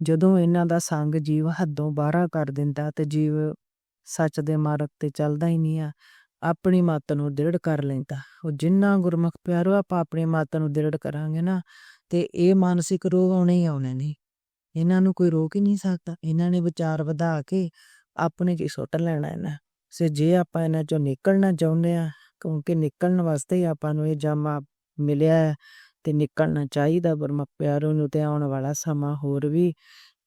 ਜਦੋਂ ਇਹਨਾਂ ਦਾ ਸੰਗ ਜੀਵ ਹੱਦੋਂ ਬਾਹਰ ਕਰ ਦਿੰਦਾ ਤੇ ਜੀਵ ਸੱਚ ਦੇ ਮਾਰਗ ਤੇ ਚੱਲਦਾ ਹੀ ਨਹੀਂ ਆ ਆਪਣੀ ਮੱਤ ਨੂੰ ਦ੍ਰਿੜ ਕਰ ਲੈਂਦਾ। ਉਹ ਜਿੰਨਾ ਗੁਰਮੁਖ ਪਿਆਰੋ, ਆਪਾਂ ਆਪਣੀ ਮੱਤ ਨੂੰ ਦ੍ਰਿੜ ਕਰਾਂਗੇ ਨਾ, ਤੇ ਇਹ ਮਾਨਸਿਕ ਰੋਗ ਆਉਣੇ ਹੀ ਆਉਣੇ ਨੇ। ਇਹਨਾਂ ਨੂੰ ਕੋਈ ਰੋਕ ਹੀ ਨਹੀਂ ਸਕਦਾ। ਇਹਨਾਂ ਨੇ ਵਿਚਾਰ ਵਧਾ ਕੇ ਆਪਣੇ ਜੀ ਸੁੱਟ ਲੈਣਾ ਇਹਨਾਂ। ਸੇ ਜੇ ਆਪਾਂ ਇਹਨਾਂ ਚੋਂ ਨਿਕਲਣਾ ਚਾਹੁੰਦੇ ਆ ਕਿਉਂਕਿ ਨਿਕਲਣ ਵਾਸਤੇ ਹੀ ਆਪਾਂ ਨੂੰ ਇਹ ਜਾਮਾ ਮਿਲਿਆ ਤੇ ਨਿਕਲਣਾ ਚਾਹੀਦਾ ਗੁਰਮੁਖ ਪਿਆਰੋ ਨੂੰ ਤੇ ਆਉਣ ਵਾਲਾ ਸਮਾਂ ਹੋਰ ਵੀ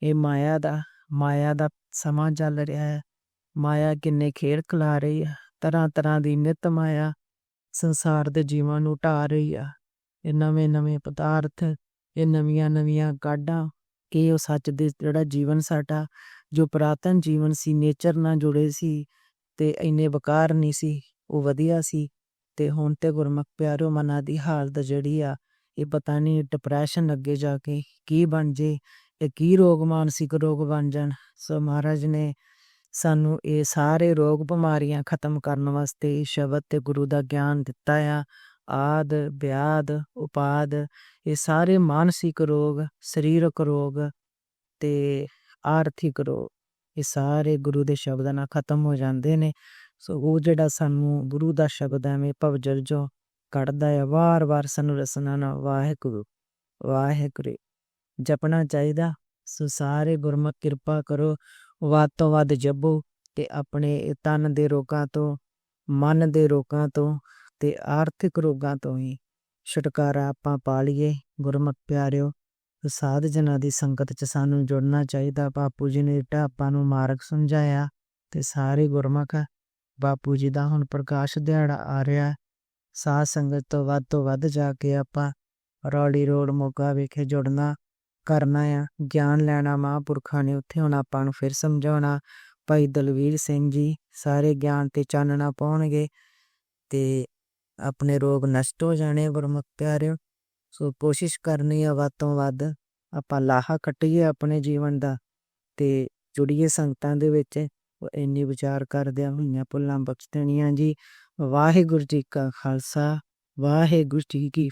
ਇਹ ਮਾਇਆ ਦਾ ਮਾਇਆ ਦਾ ਸਮਾਂ ਚੱਲ ਰਿਹਾ ਹੈ। ਮਾਇਆ ਕਿੰਨੇ ਖੇਡ ਖਲਾ ਰਹੀ ਆ ਤਰ੍ਹਾਂ ਤਰ੍ਹਾਂ ਦੀ ਨਿਤ ਮਾਇਆ ਸੰਸਾਰ ਦੇ ਜੀਵਾਂ ਨੂੰ ਢਾ ਰਹੀ ਆ। ਇਹ ਨਵੇਂ ਨਵੇਂ ਪਦਾਰਥ, ਇਹ ਨਵੀਆਂ ਨਵੀਆਂ ਕਾਢਾਂ, ਕਿ ਉਹ ਸੱਚ ਦੇ ਜਿਹੜਾ ਜੀਵਨ ਸਾਡਾ, ਜੋ ਪ੍ਰਾਤਨ ਜੀਵਨ ਸੀ ਨੇਚਰ ਨਾਲ ਜੁੜੇ ਸੀ ਤੇ ਇੰਨੇ ਬਕਾਰ ਨਹੀਂ ਸੀ, ਉਹ ਵਧੀਆ ਸੀ ਤੇ ਹੁਣ ਤੇ ਗੁਰਮੁਖ ਪਿਆਰੋ ਮਨਾਂ ਦੀ ਹਾਲਤ ਜਿਹੜੀ ਆ, ਇਹ ਪਤਾ ਨਹੀਂ ਡਿਪਰੈਸ਼ਨ ਅੱਗੇ ਜਾ ਕੇ ਕੀ ਬਣ ਜੇ ਇਹ ਕੀ ਰੋਗ ਮਾਨਸਿਕ ਰੋਗ ਬਣ ਜਾਣ। ਸੋ ਮਹਾਰਾਜ ਨੇ ਸਾਨੂੰ ਇਹ ਸਾਰੇ ਰੋਗ ਬਿਮਾਰੀਆਂ ਖਤਮ ਕਰਨ ਵਾਸਤੇ ਸ਼ਬਦ ਤੇ ਗੁਰੂ ਦਾ ਗਿਆਨ ਦਿੱਤਾ ਆ। ਆਦ ਬਿਆਦ ਉਪਾਦ, ਇਹ ਸਾਰੇ ਮਾਨਸਿਕ ਰੋਗ, ਸਰੀਰਕ ਰੋਗ ਤੇ ਆਰਥਿਕ ਰੋਗ, ਇਹ ਸਾਰੇ ਗੁਰੂ ਦੇ ਸ਼ਬਦਾਂ ਨਾਲ ਖਤਮ ਹੋ ਜਾਂਦੇ ਨੇ। ਸੋ ਉਹ ਜਿਹੜਾ ਸਾਨੂੰ ਗੁਰੂ ਦਾ ਸ਼ਬਦ ਐਵੇਂ ਭਵਜਲ ਜੋ ਕੱਢਦਾ ਹੈ ਵਾਰ-ਵਾਰ ਸਾਨੂੰ ਰਸਨਾ ਨਾਲ ਵਾਹਿਗੁਰੂ ਵਾਹਿਗੁਰੂ ਜਪਣਾ ਚਾਹੀਦਾ। ਸੋ ਸਾਰੇ ਗੁਰਮੁਖ ਕਿਰਪਾ ਕਰੋ। ਵੱਧ ਤੋਂ ਵੱਧ ਜਪੋ ਤੇ ਆਪਣੇ ਤਨ ਦੇ ਰੋਗਾਂ ਤੋਂ, ਮਨ ਦੇ ਰੋਗਾਂ ਤੋਂ ਤੇ ਆਰਥਿਕ ਰੋਗਾਂ ਤੋਂ ਹੀ ਛੁਟਕਾਰਾ ਆਪਾਂ ਪਾ ਲਈਏ। ਗੁਰਮੁਖ ਪਿਆਰਿਓ ਸਾਧ ਜਨਾਂ ਦੀ ਸੰਗਤ 'ਚ ਸਾਨੂੰ ਜੁੜਨਾ ਚਾਹੀਦਾ। ਬਾਪੂ ਜੀ ਨੇ ਜਿਹੜਾ ਆਪਾਂ ਨੂੰ ਮਾਰਗ ਸਮਝਾਇਆ ਤੇ ਸਾਰੇ ਗੁਰਮੁਖ ਬਾਪੂ ਜੀ ਦਾ ਹੁਣ ਪ੍ਰਕਾਸ਼ ਦਿਹਾੜਾ ਆ ਰਿਹਾ। ਸਾਧ ਸੰਗਤ ਤੋਂ ਵੱਧ ਤੋਂ ਵੱਧ ਜਾ ਕੇ ਆਪਾਂ ਰੌਲੀ ਰੋਡ ਮੋਗਾ ਵਿਖੇ ਜੁੜਨਾ ਕਰਨਾ ਆ, ਗਿਆਨ ਲੈਣਾ ਮਹਾਂਪੁਰਖਾਂ ਨੇ, ਉੱਥੇ ਹੁਣ ਆਪਾਂ ਨੂੰ ਫਿਰ ਸਮਝਾਉਣਾ, ਭਾਈ ਦਲਵੀਰ ਸਿੰਘ ਜੀ, ਸਾਰੇ ਗਿਆਨ ਤੇ ਚਾਨਣਾ ਪਾਉਣਗੇ ਤੇ ਆਪਣੇ ਰੋਗ ਨਸ਼ਟ ਹੋ ਜਾਣੇ ਗੁਰਮੁਖ ਪਿਆਰਿਓ। ਸੋ ਕੋਸ਼ਿਸ਼ ਕਰਨੀ ਆ ਵੱਧ ਤੋਂ ਵੱਧ, ਆਪਾਂ ਲਾਹਾ ਕੱਟੀਏ ਆਪਣੇ ਜੀਵਨ ਦਾ ਤੇ ਜੁੜੀਏ ਸੰਗਤਾਂ ਦੇ ਵਿੱਚ। ਇੰਨੀ ਵਿਚਾਰ ਕਰਦਿਆਂ ਹੋਈਆਂ ਭੁੱਲਾਂ ਬਖਸ਼ ਦੇਣੀਆਂ ਜੀ। ਵਾਹਿਗੁਰੂ ਜੀ ਕਾ ਖਾਲਸਾ, ਵਾਹਿਗੁਰੂ ਜੀ ਕੀ